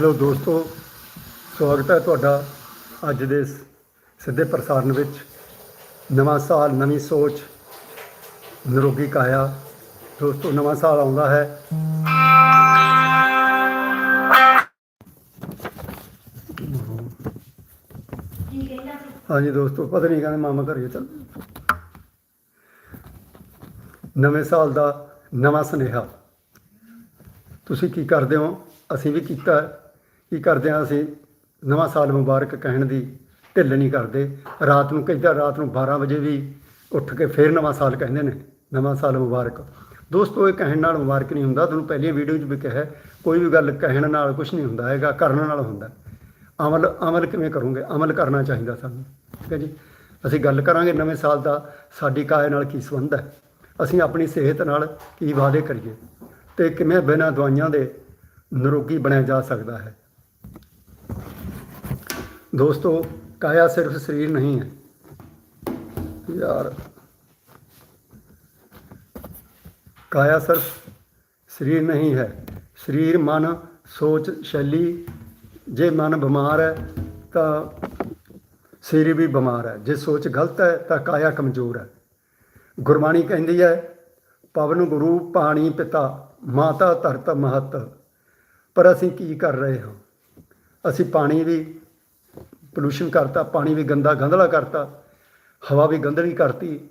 Hello ਦੋਸਤੋ, ਸਵਾਗਤ ਹੈ ਤੁਹਾਡਾ ਅੱਜ ਦੇ ਸਿੱਧੇ ਪ੍ਰਸਾਰਣ ਵਿੱਚ। ਨਵਾਂ ਸਾਲ, ਨਵੀਂ ਸੋਚ, ਨਿਰੋਗੀ ਕਾਇਆ। ਦੋਸਤੋ, ਨਵਾਂ ਸਾਲ ਆਉਂਦਾ ਹੈ। ਹਾਂਜੀ ਦੋਸਤੋ, ਪਤਾ ਨਹੀਂ ਕਹਿੰਦੇ ਮਾਮਾ ਘਰੇ ਚੱਲ। ਨਵੇਂ ਸਾਲ ਦਾ ਨਵਾਂ ਸੁਨੇਹਾ। ਤੁਸੀਂ ਕੀ ਕਰਦੇ ਹੋ? ਅਸੀਂ ਵੀ ਕੀਤਾ ਕੀ ਕਰਦੇ ਹਾਂ ਅਸੀਂ? ਨਵਾਂ ਸਾਲ ਮੁਬਾਰਕ ਕਹਿਣ ਦੀ ਢਿੱਲ ਨਹੀਂ ਕਰਦੇ। ਰਾਤ ਨੂੰ ਕਹਿੰਦਾ, ਰਾਤ ਨੂੰ 12 ਵਜੇ ਵੀ ਉੱਠ ਕੇ ਫੇਰ ਨਵਾਂ ਸਾਲ ਕਹਿੰਦੇ ਨੇ, ਨਵਾਂ ਸਾਲ ਮੁਬਾਰਕ। ਦੋਸਤੋ, ਇਹ ਕਹਿਣ ਨਾਲ ਮੁਬਾਰਕ ਨਹੀਂ ਹੁੰਦਾ। ਤੁਹਾਨੂੰ ਪਹਿਲੀਆਂ ਵੀਡੀਓ 'ਚ ਵੀ ਕਿਹਾ, ਕੋਈ ਵੀ ਗੱਲ ਕਹਿਣ ਨਾਲ ਕੁਝ ਨਹੀਂ ਹੁੰਦਾ ਹੈਗਾ, ਕਰਨ ਨਾਲ ਹੁੰਦਾ। ਅਮਲ ਅਮਲ ਕਿਵੇਂ ਕਰੋਗੇ? ਅਮਲ ਕਰਨਾ ਚਾਹੀਦਾ ਸਾਨੂੰ। ਠੀਕ ਹੈ ਜੀ? ਅਸੀਂ ਗੱਲ ਕਰਾਂਗੇ ਨਵੇਂ ਸਾਲ ਦਾ, ਸਾਡੀ ਕਾਇਆ ਨਾਲ ਕੀ ਸੰਬੰਧ ਹੈ? ਅਸੀਂ ਆਪਣੀ ਸਿਹਤ ਨਾਲ ਕੀ ਵਾਅਦੇ ਕਰੀਏ? ਤੇ ਕਿਵੇਂ ਬਿਨਾਂ ਦਵਾਈਆਂ ਦੇ ਨਿਰੋਗੀ ਬਣਿਆ ਜਾ ਸਕਦਾ ਹੈ? ਦੋਸਤੋ, ਕਾਇਆ ਸਿਰਫ ਸਰੀਰ ਨਹੀਂ ਹੈ। ਯਾਰ, ਕਾਇਆ ਸਿਰਫ ਸਰੀਰ ਨਹੀਂ ਹੈ। ਸਰੀਰ, ਮਨ, ਸੋਚ, ਸ਼ੈਲੀ, ਜੇ ਮਨ ਬਿਮਾਰ ਹੈ, ਤਾਂ ਸਰੀਰ ਵੀ ਬਿਮਾਰ ਹੈ। ਜੇ ਸੋਚ ਗਲਤ ਹੈ, ਤਾਂ ਕਾਇਆ ਕਮਜ਼ੋਰ ਹੈ। ਗੁਰਬਾਣੀ ਕਹਿੰਦੀ ਹੈ, ਪਵਨ ਗੁਰੂ, ਪਾਣੀ ਪਿਤਾ, ਮਾਤਾ ਧਰਤ ਮਹਤ। ਪਰ ਅਸੀਂ ਕੀ ਕਰ ਰਹੇ ਹਾਂ? ਅਸੀਂ ਪਾਣੀ ਵੀ ਪੋਲੂਸ਼ਨ ਕਰਤਾ, ਪਾਣੀ ਵੀ ਗੰਦਾ ਗੰਧਲਾ ਕਰਤਾ, ਹਵਾ ਵੀ ਗੰਧਲੀ ਕਰਤੀ,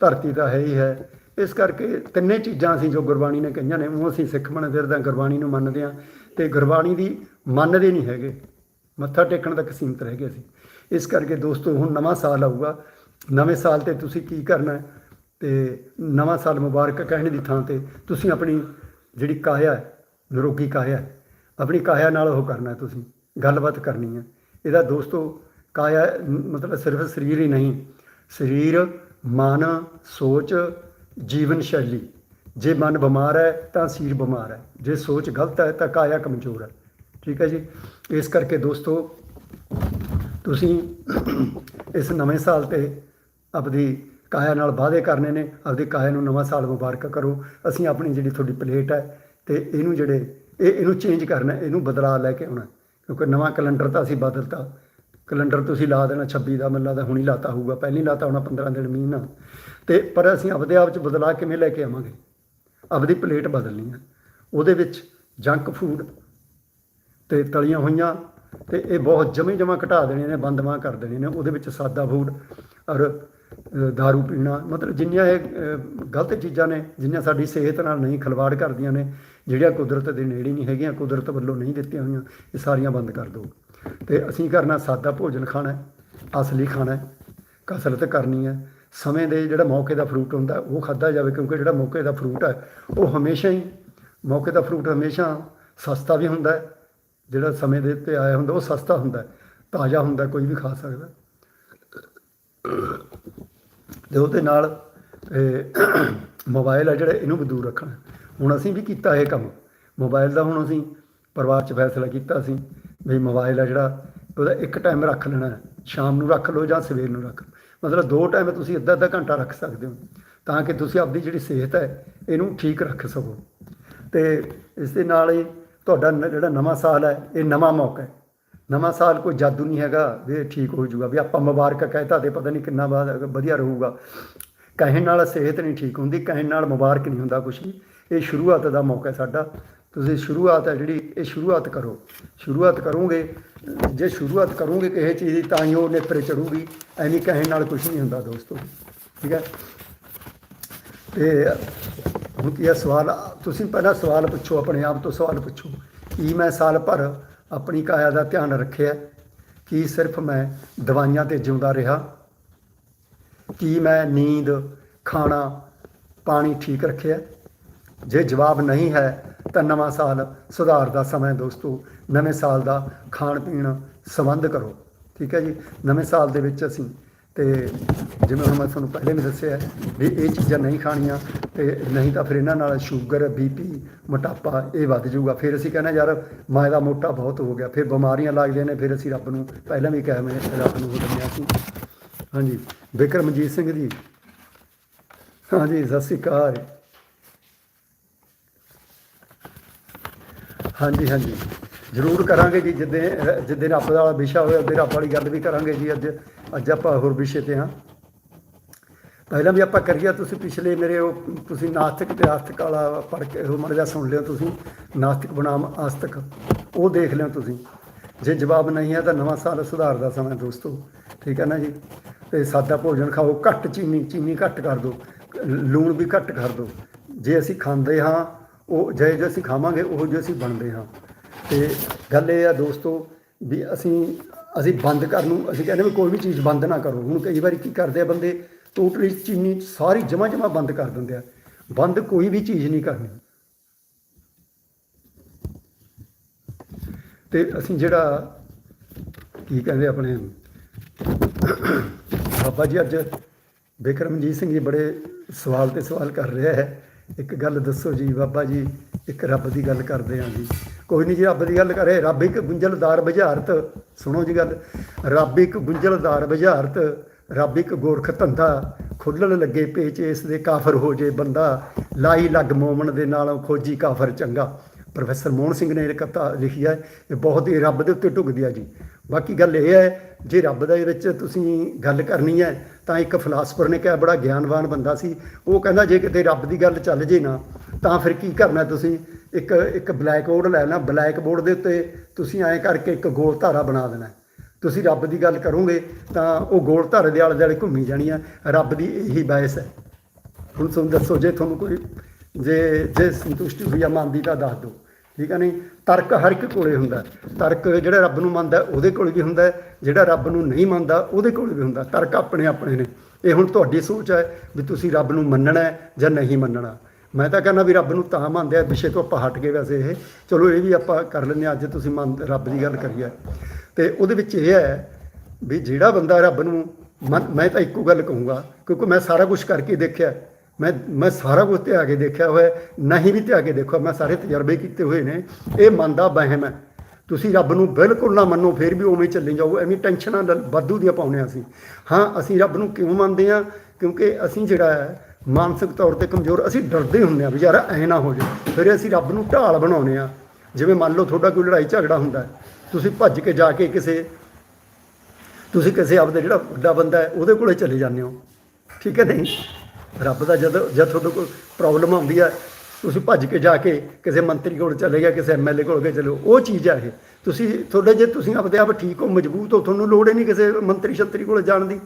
ਧਰਤੀ ਤਾਂ ਹੈ ਹੀ ਹੈ। ਇਸ ਕਰਕੇ ਤਿੰਨੇ ਚੀਜ਼ਾਂ ਅਸੀਂ ਜੋ ਗੁਰਬਾਣੀ ਨੇ ਕਹੀਆਂ ਨੇ, ਉਹ ਅਸੀਂ ਸਿੱਖ ਬਣੇ ਫਿਰਦੇ ਹਾਂ ਗੁਰਬਾਣੀ ਨੂੰ ਮੰਨਦੇ ਹਾਂ ਤੇ ਗੁਰਬਾਣੀ ਦੀ ਮੰਨਦੇ ਨਹੀਂ ਹੈਗੇ। ਮੱਥਾ ਟੇਕਣ ਤੱਕ ਸੀਮਤ ਰਹਿ ਗਏ ਅਸੀਂ। ਇਸ ਕਰਕੇ ਦੋਸਤੋ, ਹੁਣ ਨਵਾਂ ਸਾਲ ਆਊਗਾ। ਨਵੇਂ ਸਾਲ ਤੇ ਤੁਸੀਂ ਕੀ ਕਰਨਾ ਹੈ? ਤੇ ਨਵਾਂ ਸਾਲ ਮੁਬਾਰਕ ਕਹਿਣ ਦੀ ਥਾਂ ਤੇ ਤੁਸੀਂ ਆਪਣੀ ਜਿਹੜੀ ਕਾਇਆ ਨਿਰੋਗੀ ਕਾਇਆ ਆਪਣੀ ਕਾਇਆ ਨਾਲ ਉਹ ਕਰਨਾ ਤੁਸੀਂ। ਗੱਲਬਾਤ ਕਰਨੀ ਹੈ। ਇਹਦਾ ਦੋਸਤੋ ਕਾਇਆ, ਮਤਲਬ ਸਿਰਫ ਸਰੀਰ ਹੀ ਨਹੀਂ, ਸਰੀਰ, ਮਨ, ਸੋਚ, ਜੀਵਨ ਸ਼ੈਲੀ। ਜੇ ਮਨ ਬਿਮਾਰ ਹੈ ਤਾਂ ਸਰੀਰ ਬਿਮਾਰ ਹੈ। ਜੇ ਸੋਚ ਗਲਤ ਹੈ ਤਾਂ ਕਾਇਆ ਕਮਜ਼ੋਰ ਹੈ। ਠੀਕ ਹੈ ਜੀ? ਇਸ ਕਰਕੇ ਦੋਸਤੋ, ਤੁਸੀਂ ਇਸ ਨਵੇਂ ਸਾਲ ਤੇ ਆਪਦੀ ਕਾਇਆ ਨਾਲ ਵਾਅਦੇ ਕਰਨੇ ਨੇ। ਆਪਦੀ ਕਾਇਆ ਨੂੰ ਨਵਾਂ ਸਾਲ ਮੁਬਾਰਕ ਕਰੋ। ਅਸੀਂ ਆਪਣੀ ਜਿਹੜੀ ਤੁਹਾਡੀ ਪਲੇਟ ਹੈ ਤੇ ਇਹਨੂੰ ਜਿਹੜੇ, ਇਹ, ਇਹਨੂੰ ਚੇਂਜ ਕਰਨਾ ਇਹਨੂੰ ਬਦਲਾ ਲੈ ਕੇ ਆਉਣਾ ਕਿਉਂਕਿ ਨਵਾਂ ਕੈਲੰਡਰ ਤਾਂ ਅਸੀਂ ਬਦਲਤਾ। ਕੈਲੰਡਰ ਤੁਸੀਂ ਲਾ ਦੇਣਾ 26 ਦਾ ਮੈਨੂੰ ਲੱਗਦਾ ਹੁਣੀ ਲਾਤਾ ਹੋਊਗਾ। ਪਹਿਲੀ ਲਾਤਾ ਹੋਣਾ 15 ਦਿਨ ਮਹੀਨਾ ਤੇ ਪਰ ਅਸੀਂ ਆਪਦੇ ਆਪ ਚ ਬਦਲਾ ਕਿਵੇਂ ਲੈ ਕੇ ਆਵਾਂਗੇ? ਆਪਦੀ ਪਲੇਟ ਬਦਲਣੀ ਹੈ ਉਹਦੇ ਵਿੱਚ ਜੰਕ ਫੂਡ ਤੇ ਤਲੀਆਂ ਹੋਈਆਂ ਤੇ ਇਹ ਬਹੁਤ ਜਮੇ ਜਮਾ ਘਟਾ ਦੇਣੇ ਨੇ ਬੰਦਵਾ ਕਰ ਦੇਣੇ ਨੇ। ਉਹਦੇ ਵਿੱਚ ਸਾਦਾ ਫੂਡ ਔਰ ਅ, दारू ਪੀਣਾ। ਮਤਲਬ ਜਿੰਨੀਆਂ ਇਹ ਗਲਤ ਚੀਜ਼ਾਂ ਨੇ ਜਿੰਨੀਆਂ ਸਾਡੀ ਸਿਹਤ ਨਾਲ ਨਹੀਂ ਖਿਲਵਾੜ ਕਰਦੀਆਂ ਨੇ ਜਿਹੜੀਆਂ ਕੁਦਰਤ ਦੇ ਨੇੜੇ ਨਹੀਂ ਹੈਗੀਆਂ, ਕੁਦਰਤ ਵੱਲੋਂ ਨਹੀਂ ਦਿੱਤੀਆਂ ਹੋਈਆਂ, ਇਹ ਸਾਰੀਆਂ ਬੰਦ ਕਰ ਦਿਓ। ਤੇ ਅਸੀਂ ਕਰਨਾ ਸਾਦਾ ਭੋਜਨ ਖਾਣਾ ਅਸਲੀ ਖਾਣਾ ਕਸਰਤ ਕਰਨੀ ਹੈ। ਸਮੇਂ ਦੇ ਜਿਹੜਾ ਮੌਕੇ ਦਾ ਫਰੂਟ ਹੁੰਦਾ, ਉਹ ਖਾਦਾ ਜਾਵੇ, ਕਿਉਂਕਿ ਜਿਹੜਾ ਮੌਕੇ ਦਾ ਫਰੂਟ ਹੈ, ਉਹ ਹਮੇਸ਼ਾ ਹੀ, ਮੌਕੇ ਦਾ ਫਰੂਟ ਹਮੇਸ਼ਾ ਸਸਤਾ ਵੀ ਹੁੰਦਾ ਜਿਹੜਾ ਸਮੇਂ ਦੇ ਉੱਤੇ ਆਇਆ ਹੁੰਦਾ, ਉਹ ਸਸਤਾ ਹੁੰਦਾ ਤਾਜ਼ਾ ਹੁੰਦਾ, ਕੋਈ ਵੀ ਖਾ ਸਕਦਾ। ਤੇ ਉਹਦੇ ਨਾਲ, ਇਹ ਮੋਬਾਈਲ ਹੈ ਜਿਹੜਾ, ਇਹਨੂੰ ਵੀ ਦੂਰ ਰੱਖਣਾ ਹੁਣ ਅਸੀਂ ਵੀ ਕੀਤਾ ਇਹ ਕੰਮ। ਮੋਬਾਈਲ ਦਾ ਹੁਣ ਅਸੀਂ ਪਰਿਵਾਰ 'ਚ ਫੈਸਲਾ ਕੀਤਾ ਸੀ ਵੀ ਮੋਬਾਈਲ ਹੈ ਜਿਹੜਾ, ਉਹਦਾ ਇੱਕ ਟਾਈਮ ਰੱਖ ਲੈਣਾ, ਸ਼ਾਮ ਨੂੰ ਰੱਖ ਲਓ ਜਾਂ ਸਵੇਰ ਨੂੰ ਰੱਖ ਲਓ। ਮਤਲਬ ਦੋ ਟਾਈਮ ਤੁਸੀਂ ਅੱਧਾ ਅੱਧਾ ਘੰਟਾ ਰੱਖ ਸਕਦੇ ਹੋ, ਤਾਂ ਕਿ ਤੁਸੀਂ ਆਪਦੀ ਜਿਹੜੀ ਸਿਹਤ ਹੈ, ਇਹਨੂੰ ਠੀਕ ਰੱਖ ਸਕੋ। ਤੇ ਇਸ ਦੇ ਨਾਲ ਹੀ ਤੁਹਾਡਾ ਨ- ਜਿਹੜਾ ਨਵਾਂ ਸਾਲ ਹੈ, ਇਹ ਨਵਾਂ ਮੌਕਾ ਹੈ। ਨਵਾਂ ਸਾਲ ਕੋਈ ਜਾਦੂ ਨਹੀਂ ਹੈਗਾ ਵੀ ਇਹ ਠੀਕ ਹੋ ਜਾਊਗਾ, ਵੀ ਆਪਾਂ ਮੁਬਾਰਕ ਕਹਿਤਾ ਤੇ ਪਤਾ ਨਹੀਂ ਕਿੰਨਾ ਵਧੀਆ ਰਹੂਗਾ। ਕਹਿਣ ਨਾਲ ਸਿਹਤ ਨਹੀਂ ਠੀਕ ਹੁੰਦੀ, ਕਹਿਣ ਨਾਲ ਮੁਬਾਰਕ ਨਹੀਂ ਹੁੰਦਾ ਕੁਛ ਵੀ। ਇਹ ਸ਼ੁਰੂਆਤ ਦਾ ਮੌਕਾ ਹੈ ਸਾਡਾ। ਤੁਸੀਂ ਸ਼ੁਰੂਆਤ ਹੈ ਜਿਹੜੀ, ਇਹ ਸ਼ੁਰੂਆਤ ਕਰੋ। ਸ਼ੁਰੂਆਤ ਕਰੋਗੇ, ਜੇ ਸ਼ੁਰੂਆਤ ਕਰੋਗੇ ਕਿਸੇ ਚੀਜ਼ ਦੀ, ਤਾਂ ਹੀ ਉਹ ਨੇਪਰੇ ਚੜੂਗੀ। ਐਵੇਂ ਕਹਿਣ ਨਾਲ ਕੁਛ ਨਹੀਂ ਹੁੰਦਾ ਦੋਸਤੋ। ਠੀਕ ਹੈ? ਤੇ ਹੁਣ ਕੀ ਹੈ, ਸਵਾਲ, ਤੁਸੀਂ ਪਹਿਲਾਂ ਸਵਾਲ ਪੁੱਛੋ, ਆਪਣੇ ਆਪ ਤੋਂ ਸਵਾਲ ਪੁੱਛੋ। ਕੀ ਮੈਂ ਸਾਲ ਭਰ ਆਪਣੀ ਕਾਇਆ ਦਾ ਧਿਆਨ ਰੱਖਿਆ? ਕੀ ਸਿਰਫ ਮੈਂ ਦਵਾਈਆਂ ਤੇ ਜਿਉਂਦਾ ਰਿਹਾ? ਕੀ ਮੈਂ ਨੀਂਦ, ਖਾਣਾ, ਪਾਣੀ ਠੀਕ ਰੱਖਿਆ? ਜੇ ਜਵਾਬ ਨਹੀਂ ਹੈ ਤਾਂ ਨਵਾਂ ਸਾਲ ਸੁਧਾਰ ਦਾ ਸਮਾਂ ਦੋਸਤੋ। ਨਵੇਂ ਸਾਲ ਦਾ ਖਾਣ ਪੀਣ ਸੰਬੰਧ ਕਰੋ, ਠੀਕ ਹੈ ਜੀ? ਨਵੇਂ ਸਾਲ ਦੇ ਵਿੱਚ ਅਸੀਂ ਤੇ ਜਿਵੇਂ ਹੁਣ ਮੈਂ ਤੁਹਾਨੂੰ ਪਹਿਲੇ ਵੀ ਦੱਸਿਆ ਵੀ ਇਹ ਚੀਜ਼ਾਂ ਨਹੀਂ ਖਾਣੀਆਂ ਤੇ ਨਹੀਂ ਤਾਂ ਫਿਰ ਇਹਨਾਂ ਨਾਲ ਸ਼ੂਗਰ ਬੀਪੀ ਮੋਟਾਪਾ ਇਹ ਵੱਧ ਜਾਊਗਾ। ਫਿਰ ਅਸੀਂ ਕਹਿੰਦੇ ਯਾਰ ਮੈਂ ਦਾ ਮੋਟਾ ਬਹੁਤ ਹੋ ਗਿਆ, ਫਿਰ ਬਿਮਾਰੀਆਂ ਲੱਗਦੀਆਂ ਨੇ, ਫਿਰ ਅਸੀਂ ਰੱਬ ਨੂੰ ਪਹਿਲਾਂ ਵੀ ਕਿਹਾ ਮੈਂ, ਰੱਬ ਨੂੰ ਬੁਲਾਇਆ ਸੀ। ਹਾਂਜੀ, ਬਿਕਰਮਜੀਤ ਸਿੰਘ ਜੀ। ਹਾਂਜੀ, ਸਤਿ ਸ਼੍ਰੀ ਅਕਾਲ। ਹਾਂਜੀ ਹਾਂਜੀ। ਜ਼ਰੂਰ ਕਰਾਂਗੇ ਜੀ, ਜਿੱਦੇ ਜਿੱਦੇ ਰੱਬ ਦਾ ਵਿਸ਼ਾ ਹੋਇਆ, ਉਹਦੇ ਰੱਬ ਵਾਲੀ ਗੱਲ ਵੀ ਕਰਾਂਗੇ ਜੀ ਅੱਜ। ਅੱਜ ਆਪਾਂ ਹੋਰ ਵਿਸ਼ੇ ਤੇ ਹਾਂ। ਪਹਿਲਾਂ ਵੀ ਆਪਾਂ ਕਰੀਆ ਤੁਸੀਂ ਪਿਛਲੇ ਮੇਰੇ ਉਹ, ਤੁਸੀਂ ਨਾਸਤਿਕ ਤੇ ਆਸਤਿਕ ਵਾਲਾ ਪੜ੍ਹ ਕੇ, ਉਹ ਮਰ ਜਾ ਸੁਣ ਲਿਓ ਤੁਸੀਂ। ਨਾਸਤਿਕ ਬਨਾਮ ਆਸਤਿਕ, ਉਹ ਦੇਖ ਲਿਓ ਤੁਸੀਂ। ਜੇ ਜਵਾਬ ਨਹੀਂ ਹੈ ਤਾਂ ਨਵਾਂ ਸਾਲ ਸੁਧਾਰ ਦਾ ਸਮਾਂ ਦੋਸਤੋ। ਠੀਕ ਹੈ ਨਾ ਜੀ? ਤੇ ਸਾਦਾ ਭੋਜਨ ਖਾਓ, ਘੱਟ ਚੀਨੀ ਚੀਨੀ ਘੱਟ ਕਰ ਦਿਓ ਲੂਣ ਵੀ ਘੱਟ ਕਰ ਦਿਓ ਜੇ ਅਸੀਂ ਖਾਂਦੇ ਹਾਂ ਉਹ ਜੇ ਜੇ ਅਸੀਂ ਖਾਵਾਂਗੇ, ਉਹ ਜੇ ਅਸੀਂ ਬਣਦੇ ਹਾਂ। ਤੇ ਗੱਲ ਇਹ ਆ ਦੋਸਤੋ ਵੀ ਅਸੀਂ ਅਸੀਂ ਬੰਦ ਕਰਨ ਨੂੰ, ਅਸੀਂ ਕਹਿੰਦੇ ਵੀ ਕੋਈ ਵੀ ਚੀਜ਼ ਬੰਦ ਨਾ ਕਰੋ। ਹੁਣ ਕਈ ਵਾਰੀ ਕੀ ਕਰਦੇ ਆ ਬੰਦੇ ਟੋਟਲੀ ਚੀਨੀ ਸਾਰੀ ਜਮਾ ਜਮਾ ਬੰਦ ਕਰ ਦਿੰਦੇ ਆ। ਬੰਦ ਕੋਈ ਵੀ ਚੀਜ਼ ਨਹੀਂ ਕਰਨੀ। ਤੇ ਅਸੀਂ ਜਿਹੜਾ ਕੀ ਕਹਿੰਦੇ ਆਪਣੇ, ਬਾਬਾ ਜੀ ਅੱਜ ਬਿਕਰਮਜੀਤ ਸਿੰਘ ਜੀ ਬੜੇ ਸਵਾਲ ਤੇ ਸਵਾਲ ਕਰ ਰਿਹਾ ਹੈ। ਇੱਕ ਗੱਲ ਦੱਸੋ ਜੀ, ਬਾਬਾ ਜੀ, ਇੱਕ ਰੱਬ ਦੀ ਗੱਲ ਕਰਦੇ ਆਂ ਜੀ। ਕੋਈ ਨਹੀਂ ਜੀ, ਰੱਬ ਦੀ ਗੱਲ ਕਰੇ, ਰੱਬ ਇੱਕ ਗੁੰਝਲਦਾਰ ਬੁਝਾਰਤ ਸੁਣੋ ਜੀ ਗੱਲ, ਰੱਬ ਇੱਕ ਗੁੰਝਲਦਾਰ ਬੁਝਾਰਤ ਰੱਬ ਇੱਕ ਗੋਰਖ ਧੰਦਾ। ਖੁੱਲਣ ਲੱਗੇ ਪੇਚ ਇਸ ਦੇ ਕਾਫਰ ਹੋ ਜੇ ਬੰਦਾ। ਲਾਈ ਲੱਗ ਮੋਮਨ ਦੇ ਨਾਲੋਂ ਖੋਜੀ ਕਾਫਰ ਚੰਗਾ। ਪ੍ਰੋਫੈਸਰ ਮੋਹਨ ਸਿੰਘ ਨੇ ਇਹ ਕਥਾ ਲਿਖੀ ਹੈ, ਇਹ ਬਹੁਤ ਹੀ ਰੱਬ ਦੇ ਉੱਤੇ ਢੁਕਦੀ ਆ ਜੀ। ਬਾਕੀ ਗੱਲ ਇਹ ਹੈ, ਜੇ ਰੱਬ ਦੇ ਵਿੱਚ ਤੁਸੀਂ ਗੱਲ ਕਰਨੀ ਹੈ ਤਾਂ ਇੱਕ ਫਿਲਾਸਫਰ ਨੇ ਕਿਹਾ, ਬੜਾ ਗਿਆਨਵਾਨ ਬੰਦਾ ਸੀ। ਉਹ ਕਹਿੰਦਾ, ਜੇ ਕਿਤੇ ਰੱਬ ਦੀ ਗੱਲ ਚੱਲ ਜੇ ਨਾ, ਤਾਂ ਫਿਰ ਕੀ ਕਰਨਾ ਤੁਸੀਂ? ਇੱਕ ਇੱਕ ਬਲੈਕ ਬੋਰਡ ਲੈਣਾ। ਬਲੈਕ ਬੋਰਡ ਦੇ ਉੱਤੇ ਤੁਸੀਂ ਐਂ ਕਰਕੇ ਇੱਕ ਗੋਲ ਧਾਰਾ ਬਣਾ ਦੇਣਾ। ਤੁਸੀਂ ਰੱਬ ਦੀ ਗੱਲ ਕਰੋਗੇ, ਤਾਂ ਉਹ ਗੋਲ ਧਾਰੇ ਦੇ ਆਲੇ ਦੁਆਲੇ ਘੁੰਮੀ ਜਾਣੀ ਆ। ਰੱਬ ਦੀ ਇਹੀ ਬਾਇਸ ਹੈ। ਹੁਣ ਤੁਹਾਨੂੰ ਦੱਸੋ, ਜੇ ਤੁਹਾਨੂੰ ਕੋਈ, ਜੇ ਜੇ ਸੰਤੁਸ਼ਟੀ ਹੋਈ ਆ, ਮਨ ਦੀ, ਤਾਂ ਦੱਸ ਦਿਓ। ਠੀਕ ਹੈ ਨਹੀਂ? ਤਰਕ ਹਰ ਇੱਕ ਕੋਲੇ ਹੁੰਦਾ। ਤਰਕ ਜਿਹੜਾ ਰੱਬ ਨੂੰ ਮੰਨਦਾ, ਉਹਦੇ ਕੋਲ ਵੀ ਹੁੰਦਾ। ਜਿਹੜਾ ਰੱਬ ਨੂੰ ਨਹੀਂ ਮੰਨਦਾ, ਉਹਦੇ ਕੋਲ ਵੀ ਹੁੰਦਾ। ਤਰਕ ਆਪਣੇ ਆਪਣੇ ਨੇ। ਇਹ ਹੁਣ ਤੁਹਾਡੀ ਸੋਚ ਹੈ ਵੀ ਤੁਸੀਂ ਰੱਬ ਨੂੰ ਮੰਨਣਾ ਜਾਂ ਨਹੀਂ ਮੰਨਣਾ। ਮੈਂ ਤਾਂ ਕਹਿੰਦਾ ਵੀ ਰੱਬ ਨੂੰ ਤਾਂ ਮੰਨਦੇ ਆ ਵਿਸ਼ੇ ਤੋਂ ਆਪਾਂ ਹਟ ਗਏ ਵੈਸੇ ਇਹ। ਚਲੋ, ਇਹ ਵੀ ਆਪਾਂ ਕਰ ਲੈਂਦੇ ਹਾਂ, ਅੱਜ ਤੁਸੀਂ ਮੰਨ, ਰੱਬ ਦੀ ਗੱਲ ਕਰੀਏ ਹੈ। ਤੇ ਉਹਦੇ ਵਿੱਚ ਇਹ ਹੈ ਵੀ ਜਿਹੜਾ ਬੰਦਾ ਰੱਬ ਨੂੰ ਮੰਨ- ਮੈਂ ਤਾਂ ਇੱਕੋ ਗੱਲ ਕਹੂੰਗਾ, ਕਿਉਂਕਿ ਮੈਂ ਸਾਰਾ ਕੁਝ ਕਰਕੇ ਦੇਖਿਆ। ਮੈਂ ਮੈਂ ਸਾਰਾ ਕੁਝ ਤੇ ਆ ਕੇ ਦੇਖਿਆ ਹੋਇਆ ਨਹੀਂ ਵੀ ਤੇ ਆ ਕੇ ਦੇਖੋ, ਮੈਂ ਸਾਰੇ ਤਜਰਬੇ ਕੀਤੇ ਹੋਏ ਨੇ। ਇਹ ਮਨ ਦਾ ਵਹਿਮ ਹੈ। ਤੁਸੀਂ ਰੱਬ ਨੂੰ ਬਿਲਕੁਲ ਨਾ ਮੰਨੋ, ਫਿਰ ਵੀ ਉਵੇਂ ਹੀ ਚੱਲੀ ਜਾਓ। ਐਵੇਂ ਟੈਨਸ਼ਨਾਂ ਲ- ਵਾਧੂ ਦੀਆਂ ਪਾਉਂਦੇ ਹਾਂ ਅਸੀਂ। ਹਾਂ, ਅਸੀਂ ਰੱਬ ਨੂੰ ਕਿਉਂ ਮੰਨਦੇ ਹਾਂ? ਕਿਉਂਕਿ ਅਸੀਂ ਜਿਹੜਾ ਹੈ, ਮਾਨਸਿਕ ਤੌਰ ਤੇ ਕਮਜ਼ੋਰ, ਅਸੀਂ ਡਰਦੇ ਹੁੰਦੇ ਹਾਂ ਵੀ ਯਾਰ ਐ ਨਾ ਹੋ ਜਾਵੇ ਫਿਰ ਅਸੀਂ ਰੱਬ ਨੂੰ ਢਾਲ ਬਣਾਉਂਦੇ ਹਾਂ। ਜਿਵੇਂ ਮੰਨ ਲਓ ਤੁਹਾਡਾ ਕੋਈ ਲੜਾਈ ਝਗੜਾ ਹੁੰਦਾ ਤੁਸੀਂ ਭੱਜ ਕੇ ਜਾ ਕੇ ਕਿਸੇ, ਤੁਸੀਂ ਕਿਸੇ ਆਪਦਾ ਜਿਹੜਾ ਵੱਡਾ ਬੰਦਾ ਹੈ, ਉਹਦੇ ਕੋਲੇ ਚਲੇ ਜਾਂਦੇ ਹੋ। ਠੀਕ ਹੈ ਨਹੀਂ? ਰੱਬ ਦਾ ਜਦ ਜਦ ਤੁਹਾਡੇ ਕੋਲ ਪ੍ਰੋਬਲਮ ਆਉਂਦੀ ਹੈ ਤੁਸੀਂ ਭੱਜ ਕੇ ਜਾ ਕੇ ਕਿਸੇ ਮੰਤਰੀ ਕੋਲ ਚਲੇ ਗਿਆ ਕਿਸੇ ਐਮਐਲਏ ਕੋਲ ਗਏ, ਚਲੋ ਉਹ ਚੀਜ਼ ਹੈ ਇਹ। ਤੁਸੀਂ ਤੁਹਾਡੇ ਜੇ ਤੁਸੀਂ ਆਪਦੇ ਆਪ ਠੀਕ ਹੋ, ਮਜ਼ਬੂਤ ਹੋ, ਤੁਹਾਨੂੰ ਲੋੜ ਹੀ ਨਹੀਂ ਕਿਸੇ ਮੰਤਰੀ ਛੰਤਰੀ ਕੋਲ ਜਾਣ ਦੀ।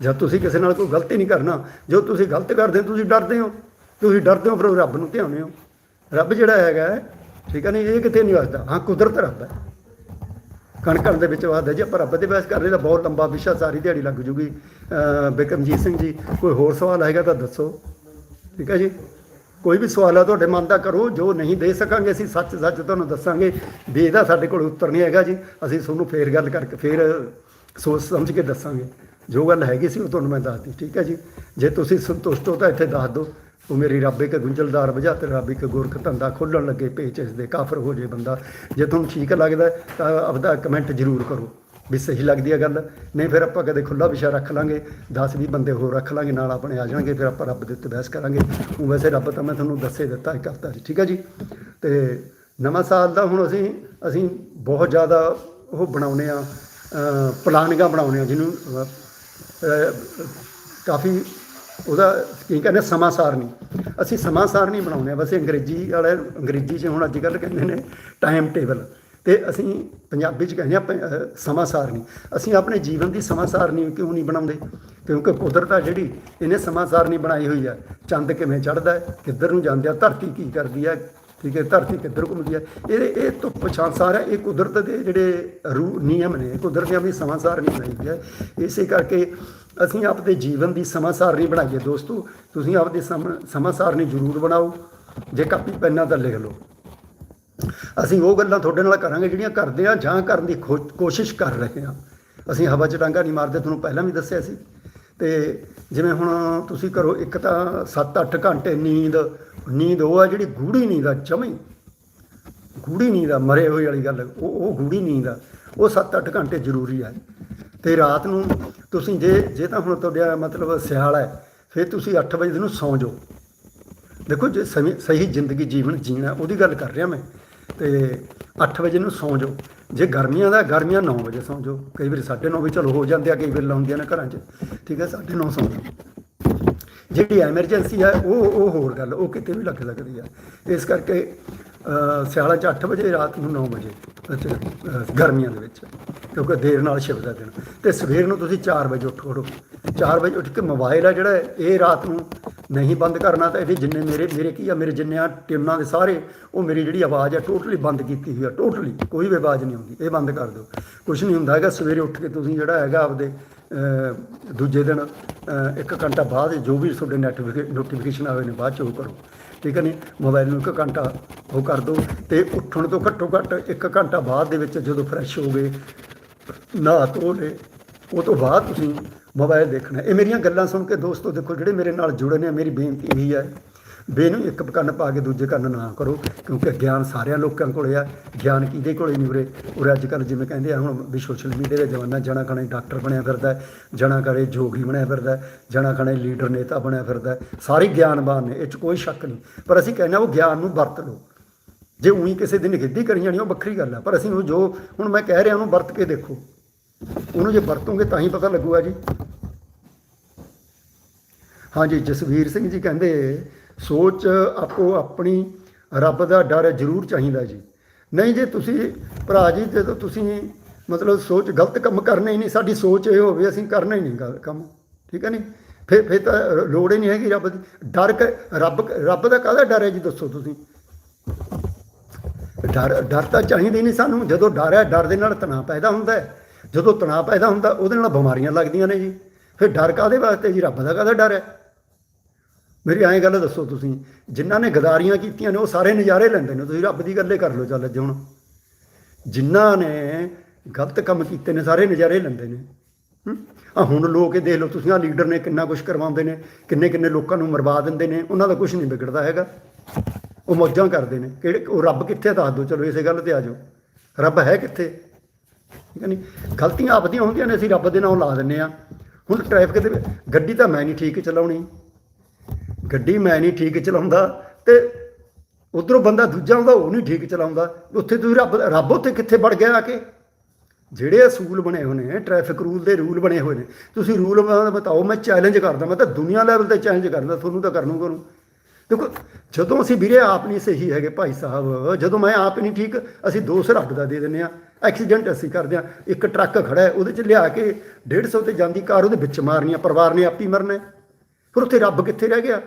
ਜਦ ਤੁਸੀਂ ਕਿਸੇ ਨਾਲ ਕੋਈ ਗਲਤੀ ਨਹੀਂ ਕਰਨਾ। ਜੋ ਤੁਸੀਂ ਗਲਤ ਕਰਦੇ ਹੋ, ਤੁਸੀਂ ਡਰਦੇ ਹੋ। ਤੁਸੀਂ ਡਰਦੇ ਹੋ, ਫਿਰ ਉਹ ਰੱਬ ਨੂੰ ਧਿਆਉਂਦੇ ਹੋ ਰੱਬ ਜਿਹੜਾ ਹੈਗਾ, ਠੀਕ ਹੈ ਨਹੀਂ ਇਹ ਕਿਤੇ ਨਹੀਂ ਵਸਦਾ। ਹਾਂ, ਕੁਦਰਤ ਰੱਬ ਹੈ। ਕਣ ਦੇ ਵਿੱਚ ਵਾਦਾ ਜੇ, ਆਪਾਂ ਰੱਬ ਦੇ ਬਹਿਸ ਕਰ ਰਹੇ ਤਾਂ ਬਹੁਤ ਲੰਬਾ ਵਿਸ਼ਾ ਸਾਰੀ ਦਿਹਾੜੀ ਲੱਗ ਜੂਗੀ। ਬਿਕਰਮਜੀਤ ਸਿੰਘ ਜੀ, ਕੋਈ ਹੋਰ ਸਵਾਲ ਹੈਗਾ ਤਾਂ ਦੱਸੋ। ਠੀਕ ਹੈ ਜੀ? ਕੋਈ ਵੀ ਸਵਾਲ ਆ ਤੁਹਾਡੇ ਮਨ ਦਾ ਕਰੋ, ਜੋ ਨਹੀਂ ਦੇ ਸਕਾਂਗੇ, ਅਸੀਂ ਸੱਚ ਸੱਚ ਤੁਹਾਨੂੰ ਦੱਸਾਂਗੇ। ਵੀ ਇਹਦਾ ਸਾਡੇ ਕੋਲ ਉੱਤਰ ਨਹੀਂ ਹੈਗਾ ਜੀ, ਅਸੀਂ ਤੁਹਾਨੂੰ ਫੇਰ ਗੱਲ ਕਰਕੇ, ਫੇਰ ਸੋਚ ਸਮਝ ਕੇ ਦੱਸਾਂਗੇ। ਜੋ ਗੱਲ ਹੈਗੀ ਸੀ ਉਹ ਤੁਹਾਨੂੰ ਮੈਂ ਦੱਸਦੀ, ਠੀਕ ਹੈ ਜੀ? ਜੇ ਤੁਸੀਂ ਸੰਤੁਸ਼ਟ ਹੋ ਤਾਂ ਇੱਥੇ ਦੱਸ ਦਿਓ। ਉਹ ਮੇਰੀ ਰੱਬ ਇੱਕ ਗੁੰਝਲਦਾਰ ਵਜਾ ਤੇ ਰੱਬ ਇੱਕ ਗੁਰਖ ਧੰਦਾ ਖੋਲਣ ਲੱਗੇ ਪੇਚ ਇਸ ਦੇ ਕਾਫਰ ਹੋ ਜੇ ਬੰਦਾ। ਜੇ ਤੁਹਾਨੂੰ ਠੀਕ ਲੱਗਦਾ ਤਾਂ ਆਪਦਾ ਕਮੈਂਟ ਜ਼ਰੂਰ ਕਰੋ ਵੀ ਸਹੀ ਲੱਗਦੀ ਹੈ ਗੱਲ। ਨਹੀਂ ਫਿਰ ਆਪਾਂ ਕਦੇ ਖੁੱਲਾ ਵਿਸ਼ਾ ਰੱਖ ਲਾਂਗੇ 10 20 ਬੰਦੇ ਹੋਰ ਰੱਖ ਲਾਂਗੇ, ਨਾਲ ਆਪਣੇ ਆ ਜਾਣਗੇ, ਫਿਰ ਆਪਾਂ ਰੱਬ ਦੇ ਉੱਤੇ ਬਹਿਸ ਕਰਾਂਗੇ। ਉਹ ਵੈਸੇ ਰੱਬ ਤਾਂ ਮੈਂ ਤੁਹਾਨੂੰ ਦੱਸੇ ਦਿੱਤਾ ਇੱਕ ਹਫ਼ਤਾ ਜੀ ਠੀਕ ਹੈ ਜੀ? ਤੇ ਨਵਾਂ ਸਾਲ ਦਾ ਹੁਣ ਅਸੀਂ ਅਸੀਂ ਬਹੁਤ ਜ਼ਿਆਦਾ ਉਹ ਬਣਾਉਨੇ ਆ ਪਲਾਨਿੰਗਾਂ ਬਣਾਉਨੇ ਆ ਜਿਹਨੂੰ ਕਾਫੀ ਉਹਦਾ ਕੀ ਕਹਿੰਦੇ ਸਮਾਂ ਸਾਰਣੀ ਅਸੀਂ ਸਮਾਂ ਸਾਰਣੀ ਬਣਾਉਂਦੇ ਆ ਵੈਸੇ ਅੰਗਰੇਜ਼ੀ ਵਾਲੇ, ਅੰਗਰੇਜ਼ੀ 'ਚ ਹੁਣ ਅੱਜ ਕੱਲ੍ਹ ਕਹਿੰਦੇ ਨੇ ਟਾਈਮ ਟੇਬਲ ਤੇ ਅਸੀਂ ਪੰਜਾਬੀ 'ਚ ਕਹਿੰਦੇ ਆ, ਪ- ਸਮਾਂ ਸਾਰਣੀ ਅਸੀਂ ਆਪਣੇ ਜੀਵਨ ਦੀ ਸਮਾਂ ਸਾਰਣੀ ਕਿਉਂ ਨਹੀਂ ਬਣਾਉਂਦੇ? ਕਿਉਂਕਿ ਕੁਦਰਤ ਆ ਜਿਹੜੀ, ਇਹਨੇ ਸਮਾਂ ਸਾਰਣੀ ਬਣਾਈ ਹੋਈ ਆ। ਚੰਦ ਕਿਵੇਂ ਚੜ੍ਹਦਾ ਹੈ, ਕਿੱਧਰ ਨੂੰ ਜਾਂਦਾ ਧਰਤੀ ਕੀ ਕਰਦੀ ਹੈ, ਠੀਕ ਹੈ, ਧਰਤੀ ਕਿੱਧਰ ਘੁੰਮਦੀ ਹੈ। ਇਹ ਇਹ ਤੋਂ ਪਛਾਣ ਸਾਰਾ ਇਹ ਕੁਦਰਤ ਦੇ ਜਿਹੜੇ ਰੂ ਨਿਯਮ ਨੇ, ਕੁਦਰਤ ਨੇ ਆਪਣੀ ਸਮਾਂ ਸਾਰਣੀ ਬਣਾਈ ਹੈ। ਇਸੇ ਕਰਕੇ ਅਸੀਂ ਆਪਦੇ ਜੀਵਨ ਦੀ ਸਮਾਂ ਸਾਰਣੀ ਬਣਾਈਏ ਦੋਸਤੋ। ਤੁਸੀਂ ਆਪਦੇ ਸਮਾਂ ਸਾਰਣੀ ਜ਼ਰੂਰ ਬਣਾਓ। ਜੇ ਕਾਪੀ, ਪੈਨਾਂ ਤਾਂ ਲਿਖ ਲਓ। ਅਸੀਂ ਉਹ ਗੱਲਾਂ ਤੁਹਾਡੇ ਨਾਲ ਕਰਾਂਗੇ ਜਿਹੜੀਆਂ ਕਰਦੇ ਆ ਜਾਂ ਕਰਨ ਦੀ ਖੋ- ਕੋਸ਼ਿਸ਼ ਕਰ ਰਹੇ ਆ ਅਸੀਂ ਹਵਾ 'ਚ ਡਾਂਗਾ ਨਹੀਂ ਮਾਰਦੇ, ਤੁਹਾਨੂੰ ਪਹਿਲਾਂ ਵੀ ਦੱਸਿਆ ਸੀ। ਤੇ ਜਿਵੇਂ ਹੁਣ ਤੁਸੀਂ ਕਰੋ, ਇੱਕ ਤਾਂ 7-8 ਘੰਟੇ ਨੀਂਦ ਨੀਂਦ ਉਹ ਆ ਜਿਹੜੀ ਗੂੜੀ ਨੀਂਦ ਆ ਜਮੀ ਗੂੜੀ ਨੀਂਦ ਆ, ਮਰੇ ਹੋਏ ਵਾਲੀ ਗੱਲ, ਉਹ ਉਹ ਗੂੜੀ ਨੀਂਦ ਆ। ਉਹ 7-8 ਘੰਟੇ ਜ਼ਰੂਰੀ ਆ। ਤੇ ਰਾਤ ਨੂੰ ਤੁਸੀਂ ਜੇ ਜੇ ਤਾਂ ਹੁਣ ਤੁਹਾਡਾ ਮਤਲਬ ਸਿਆਲ ਹੈ, ਫਿਰ ਤੁਸੀਂ 8 ਵਜੇ ਨੂੰ ਸੌਂ ਜਾਓ। ਦੇਖੋ ਜੇ ਸਹੀ ਜ਼ਿੰਦਗੀ ਜੀਵਨ ਜੀਣਾ, ਉਹਦੀ ਗੱਲ ਕਰ ਰਿਹਾ ਮੈਂ। ਤੇ 8 ਵਜੇ ਨੂੰ ਸੌਂ ਜਾਓ। ਜੇ ਗਰਮੀਆਂ ਦਾ, ਗਰਮੀਆਂ 9 ਵਜੇ ਸੌਂ ਜਾਓ। ਕਈ ਵਾਰੀ 9:30 ਵੀ ਚਲੋ ਹੋ ਜਾਂਦੇ ਆ, ਕਈ ਵਾਰ ਲਾਉਂਦੀਆਂ ਨੇ ਘਰਾਂ 'ਚ। ਠੀਕ ਹੈ 9:30 ਸੌਂ ਜਾਓ। ਜਿਹੜੀ ਐਮਰਜੈਂਸੀ ਹੈ, ਉਹ ਉਹ ਹੋਰ ਗੱਲ, ਉਹ ਕਿਤੇ ਵੀ ਲੱਗ ਸਕਦੀ ਹੈ ਇਸ ਕਰਕੇ ਸਿਆਲਾਂ 'ਚ 8 ਵਜੇ ਰਾਤ ਨੂੰ 9 ਵਜੇ ਅੱਛਾ, ਗਰਮੀਆਂ ਦੇ ਵਿੱਚ ਕਿਉਂਕਿ ਦੇਰ ਨਾਲ ਛਿਪਦਾ ਦਿਨ। ਤੇ ਸਵੇਰ ਨੂੰ ਤੁਸੀਂ 4 ਵਜੇ ਉੱਠੋ 4 ਵਜੇ ਉੱਠ ਕੇ ਮੋਬਾਈਲ ਆ ਜਿਹੜਾ ਇਹ ਰਾਤ ਨੂੰ ਨਹੀਂ ਬੰਦ ਕਰਨਾ ਤਾਂ ਇਹਦੇ ਜਿੰਨੇ ਮੇਰੇ ਮੇਰੇ ਕੀ ਆ ਮੇਰੇ ਜਿੰਨੇ ਆ ਟਿਊਨਾਂ ਦੇ ਸਾਰੇ ਉਹ ਮੇਰੀ ਜਿਹੜੀ ਆਵਾਜ਼ ਆ ਟੋਟਲੀ ਬੰਦ ਕੀਤੀ ਹੋਈ ਆ ਟੋਟਲੀ। ਕੋਈ ਵੀ ਆਵਾਜ਼ ਨਹੀਂ ਆਉਂਦੀ ਇਹ ਬੰਦ ਕਰ ਦਿਓ। ਕੁਝ ਨਹੀਂ ਹੁੰਦਾ ਹੈਗਾ ਸਵੇਰੇ ਉੱਠ ਕੇ ਤੁਸੀਂ ਜਿਹੜਾ ਹੈਗਾ ਆਪਦੇ ਦੂਜੇ ਦਿਨ ਇੱਕ ਘੰਟਾ ਬਾਅਦ ਜੋ ਵੀ ਤੁਹਾਡੇ ਨੈਟ ਨੋਟੀਫਿਕੇਸ਼ਨ ਆਵੇ ਨੇ ਬਾਅਦ ਚ ਉਹ ਕਰੋ। ਠੀਕ ਹੈ ਨਹੀਂ ਮੋਬਾਈਲ ਨੂੰ ਇੱਕ ਘੰਟਾ ਉਹ ਕਰ ਦਿਓ ਤੇ ਉੱਠਣ ਤੋਂ ਘੱਟੋ ਘੱਟ ਇੱਕ ਘੰਟਾ ਬਾਅਦ ਦੇ ਵਿੱਚ ਜਦੋਂ ਫਰੈਸ਼ ਹੋ ਗਏ, ਨਹਾ ਧੋ ਲਏ, ਉਹ ਤੋਂ ਬਾਅਦ ਤੁਸੀਂ ਮੋਬਾਈਲ ਦੇਖਣਾ। ਇਹ ਮੇਰੀਆਂ ਗੱਲਾਂ ਸੁਣ ਕੇ ਦੋਸਤੋ ਦੇਖੋ, ਜਿਹੜੇ ਮੇਰੇ ਨਾਲ ਜੁੜੇ ਨੇ, ਮੇਰੀ ਬੇਨਤੀ ਇਹੀ ਹੈ ਬੇਨੂੰ ਇੱਕ ਕੰਨ ਪਾ ਕੇ ਦੂਜੇ ਕੰਨ ਨਾ ਕਰੋ, ਕਿਉਂਕਿ ਗਿਆਨ ਸਾਰਿਆਂ ਲੋਕਾਂ ਕੋਲੇ ਆ, ਗਿਆਨ ਕਿਹਦੇ ਕੋਲੇ ਨਹੀਂ ਉਰੇ ਉਰੇ ਅੱਜ ਕੱਲ੍ਹ ਜਿਵੇਂ ਕਹਿੰਦੇ ਆ, ਹੁਣ ਵੀ ਸੋਸ਼ਲ ਮੀਡੀਆ ਦਾ ਜ਼ਮਾਨਾ, ਜਣਾ ਖਣੇ ਡਾਕਟਰ ਬਣਿਆ ਫਿਰਦਾ, ਜਣਾ ਕਰੇ ਜੋਗੀ ਬਣਿਆ ਫਿਰਦਾ, ਜਣਾ ਖਣੇ ਲੀਡਰ ਨੇਤਾ ਬਣਿਆ ਫਿਰਦਾ, ਸਾਰੇ ਗਿਆਨਬਾਨ ਨੇ, ਇਹ 'ਚ ਕੋਈ ਸ਼ੱਕ ਨਹੀਂ। ਪਰ ਅਸੀਂ ਕਹਿੰਦੇ ਹਾਂ ਉਹ ਗਿਆਨ ਨੂੰ ਵਰਤ ਲਓ। ਜੇ ਉਹੀ ਕਿਸੇ ਦੀ ਨਿਖੇਧੀ ਕਰੀ ਜਾਣੀ, ਉਹ ਵੱਖਰੀ ਗੱਲ ਆ। ਪਰ ਅਸੀਂ ਉਹ ਜੋ, ਹੁਣ ਮੈਂ ਕਹਿ ਰਿਹਾ, ਉਹਨੂੰ ਵਰਤ ਕੇ ਦੇਖੋ। ਉਹਨੂੰ ਜੇ ਵਰਤੋਂਗੇ, ਤਾਂ ਹੀ ਪਤਾ ਲੱਗੂਗਾ ਜੀ। ਹਾਂਜੀ, ਜਸਵੀਰ ਸਿੰਘ ਜੀ ਕਹਿੰਦੇ ਸੋਚ ਆਪੋ ਆਪਣੀ ਰੱਬ ਦਾ ਡਰ ਜ਼ਰੂਰ ਚਾਹੀਦਾ ਜੀ। ਨਹੀਂ ਜੇ ਤੁਸੀਂ ਭਰਾ ਜੀ ਜਦੋਂ ਤੁਸੀਂ ਮਤਲਬ ਸੋਚ ਗਲਤ ਕੰਮ ਕਰਨੇ ਹੀ ਨਹੀਂ, ਸਾਡੀ ਸੋਚ ਇਹ ਹੋਵੇ ਅਸੀਂ ਕਰਨਾ ਹੀ ਨਹੀਂ ਗਲਤ ਕੰਮ, ਠੀਕ ਹੈ ਨਹੀਂ ਫਿਰ ਫਿਰ ਤਾਂ ਲੋੜ ਹੀ ਨਹੀਂ ਹੈਗੀ ਰੱਬ ਦੀ। ਡਰ ਕ- ਰੱਬ ਰੱਬ ਦਾ ਕਾਹਦਾ ਡਰ ਹੈ ਜੀ ਦੱਸੋ ਤੁਸੀਂ? ਡਰ ਡਰ ਤਾਂ ਚਾਹੀਦਾ ਹੀ ਨਹੀਂ ਸਾਨੂੰ। ਜਦੋਂ ਡਰ ਹੈ, ਡਰ ਦੇ ਨਾਲ ਤਣਾਅ ਪੈਦਾ ਹੁੰਦਾ ਹੈ। ਜਦੋਂ ਤਣਾਅ ਪੈਦਾ ਹੁੰਦਾ, ਉਹਦੇ ਨਾਲ ਬਿਮਾਰੀਆਂ ਲੱਗਦੀਆਂ ਨੇ ਜੀ। ਫਿਰ ਡਰ ਕਾਦੇ ਵਾਸਤੇ ਜੀ? ਰੱਬ ਦਾ ਕਾਹਦਾ ਡਰ ਹੈ? ਮੇਰੀ ਐਂ ਗੱਲ ਦੱਸੋ ਤੁਸੀਂ, ਜਿਨ੍ਹਾਂ ਨੇ ਗਦਾਰੀਆਂ ਕੀਤੀਆਂ ਨੇ, ਉਹ ਸਾਰੇ ਨਜ਼ਾਰੇ ਲੈਂਦੇ ਨੇ। ਤੁਸੀਂ ਰੱਬ ਦੀ ਗੱਲੇ ਕਰ ਲਓ ਚੱਲ ਅੱਜ ਹੁਣ। ਜਿਨ੍ਹਾਂ ਨੇ ਗਲਤ ਕੰਮ ਕੀਤੇ ਨੇ, ਸਾਰੇ ਨਜ਼ਾਰੇ ਲੈਂਦੇ ਨੇ। ਆ ਹੁਣ ਲੋਕ ਇਹ ਦੇਖ ਲਓ, ਤੁਸੀਂ ਆ ਲੀਡਰ ਨੇ ਕਿੰਨਾ ਕੁਝ ਕਰਵਾਉਂਦੇ ਨੇ, ਕਿੰਨੇ ਕਿੰਨੇ ਲੋਕਾਂ ਨੂੰ ਮਰਵਾ ਦਿੰਦੇ ਨੇ, ਉਹਨਾਂ ਦਾ ਕੁਝ ਨਹੀਂ ਵਿਗੜਦਾ ਹੈਗਾ। ਉਹ ਮੌਜਾਂ ਕਰਦੇ ਨੇ। ਕਿਹੜੇ, ਉਹ ਰੱਬ ਕਿੱਥੇ ਆ, ਦੱਸ ਦਿਓ। ਚਲੋ ਇਸੇ ਗੱਲ ਤੇ ਆ ਜਾਓ। ਰੱਬ ਹੈ ਕਿੱਥੇ? ਠੀਕ ਹੈ ਨਹੀਂ ਗਲਤੀਆਂ ਆਪਦੀਆਂ ਹੁੰਦੀਆਂ ਨੇ, ਅਸੀਂ ਰੱਬ ਦੇ ਨਾਮ ਲਾ ਦਿੰਨੇ ਆ ਹੁਣ ਟ੍ਰੈਫਿਕ ਦੇ ਗੱਡੀ ਤਾਂ ਮੈਂ ਨਹੀਂ ਠੀਕ ਚਲਾਉਣੀ। ਗੱਡੀ ਮੈਂ ਨਹੀਂ ਠੀਕ ਚਲਾਉਂਦਾ ਤੇ ਉਧਰੋਂ ਬੰਦਾ ਦੂਜਾ ਆਉਂਦਾ, ਉਹ ਨਹੀਂ ਠੀਕ ਚਲਾਉਂਦਾ। ਉੱਥੇ ਤੁਸੀਂ ਰੱਬ ਰੱਬ ਉੱਥੇ ਕਿੱਥੇ ਵੜ ਗਿਆ ਆ ਕੇ? ਜਿਹੜੇ ਅਸੂਲ ਬਣੇ ਹੋਏ ਨੇ ਟ੍ਰੈਫਿਕ ਰੂਲ ਦੇ ਰੂਲ ਬਣੇ ਹੋਏ ਨੇ, ਤੁਸੀਂ ਰੂਲ ਬਤਾਓ, ਮੈਂ ਚੈਲੰਜ ਕਰਦਾ, ਮੈਂ ਤਾਂ ਦੁਨੀਆ ਲੈਵਲ ਤੇ ਚੈਲੰਜ ਕਰਦਾ, ਤੁਹਾਨੂੰ ਤਾਂ ਕਰਨੂ ਕਰੂੰ। ਦੇਖੋ, ਜਦੋਂ ਅਸੀਂ ਵੀਰੇ ਆਪ ਨਹੀਂ ਸਹੀ ਹੈਗੇ ਭਾਈ ਸਾਹਿਬ, ਜਦੋਂ ਮੈਂ ਆਪ ਨਹੀਂ ਠੀਕ, ਅਸੀਂ ਦੋਸ਼ ਰੱਬ ਦਾ ਦੇ ਦਿੰਦੇ ਆ ਐਕਸੀਡੈਂਟ ਅਸੀਂ ਕਰਦੇ ਆ ਇੱਕ ਟਰੱਕ ਖੜਾ ਹੈ, ਉਹਦੇ 'ਚ ਲਿਆ ਕੇ 150 ਤੇ ਜਾਂਦੀ ਕਾਰ ਉਹਦੇ ਵਿੱਚ ਮਾਰਨੀ ਆ, ਪਰਿਵਾਰ ਨੇ ਆਪੀ ਮਰਨਾ ਫਿਰ ਉੱਥੇ ਰੱਬ ਕਿੱਥੇ ਰਹਿ ਗਿਆ?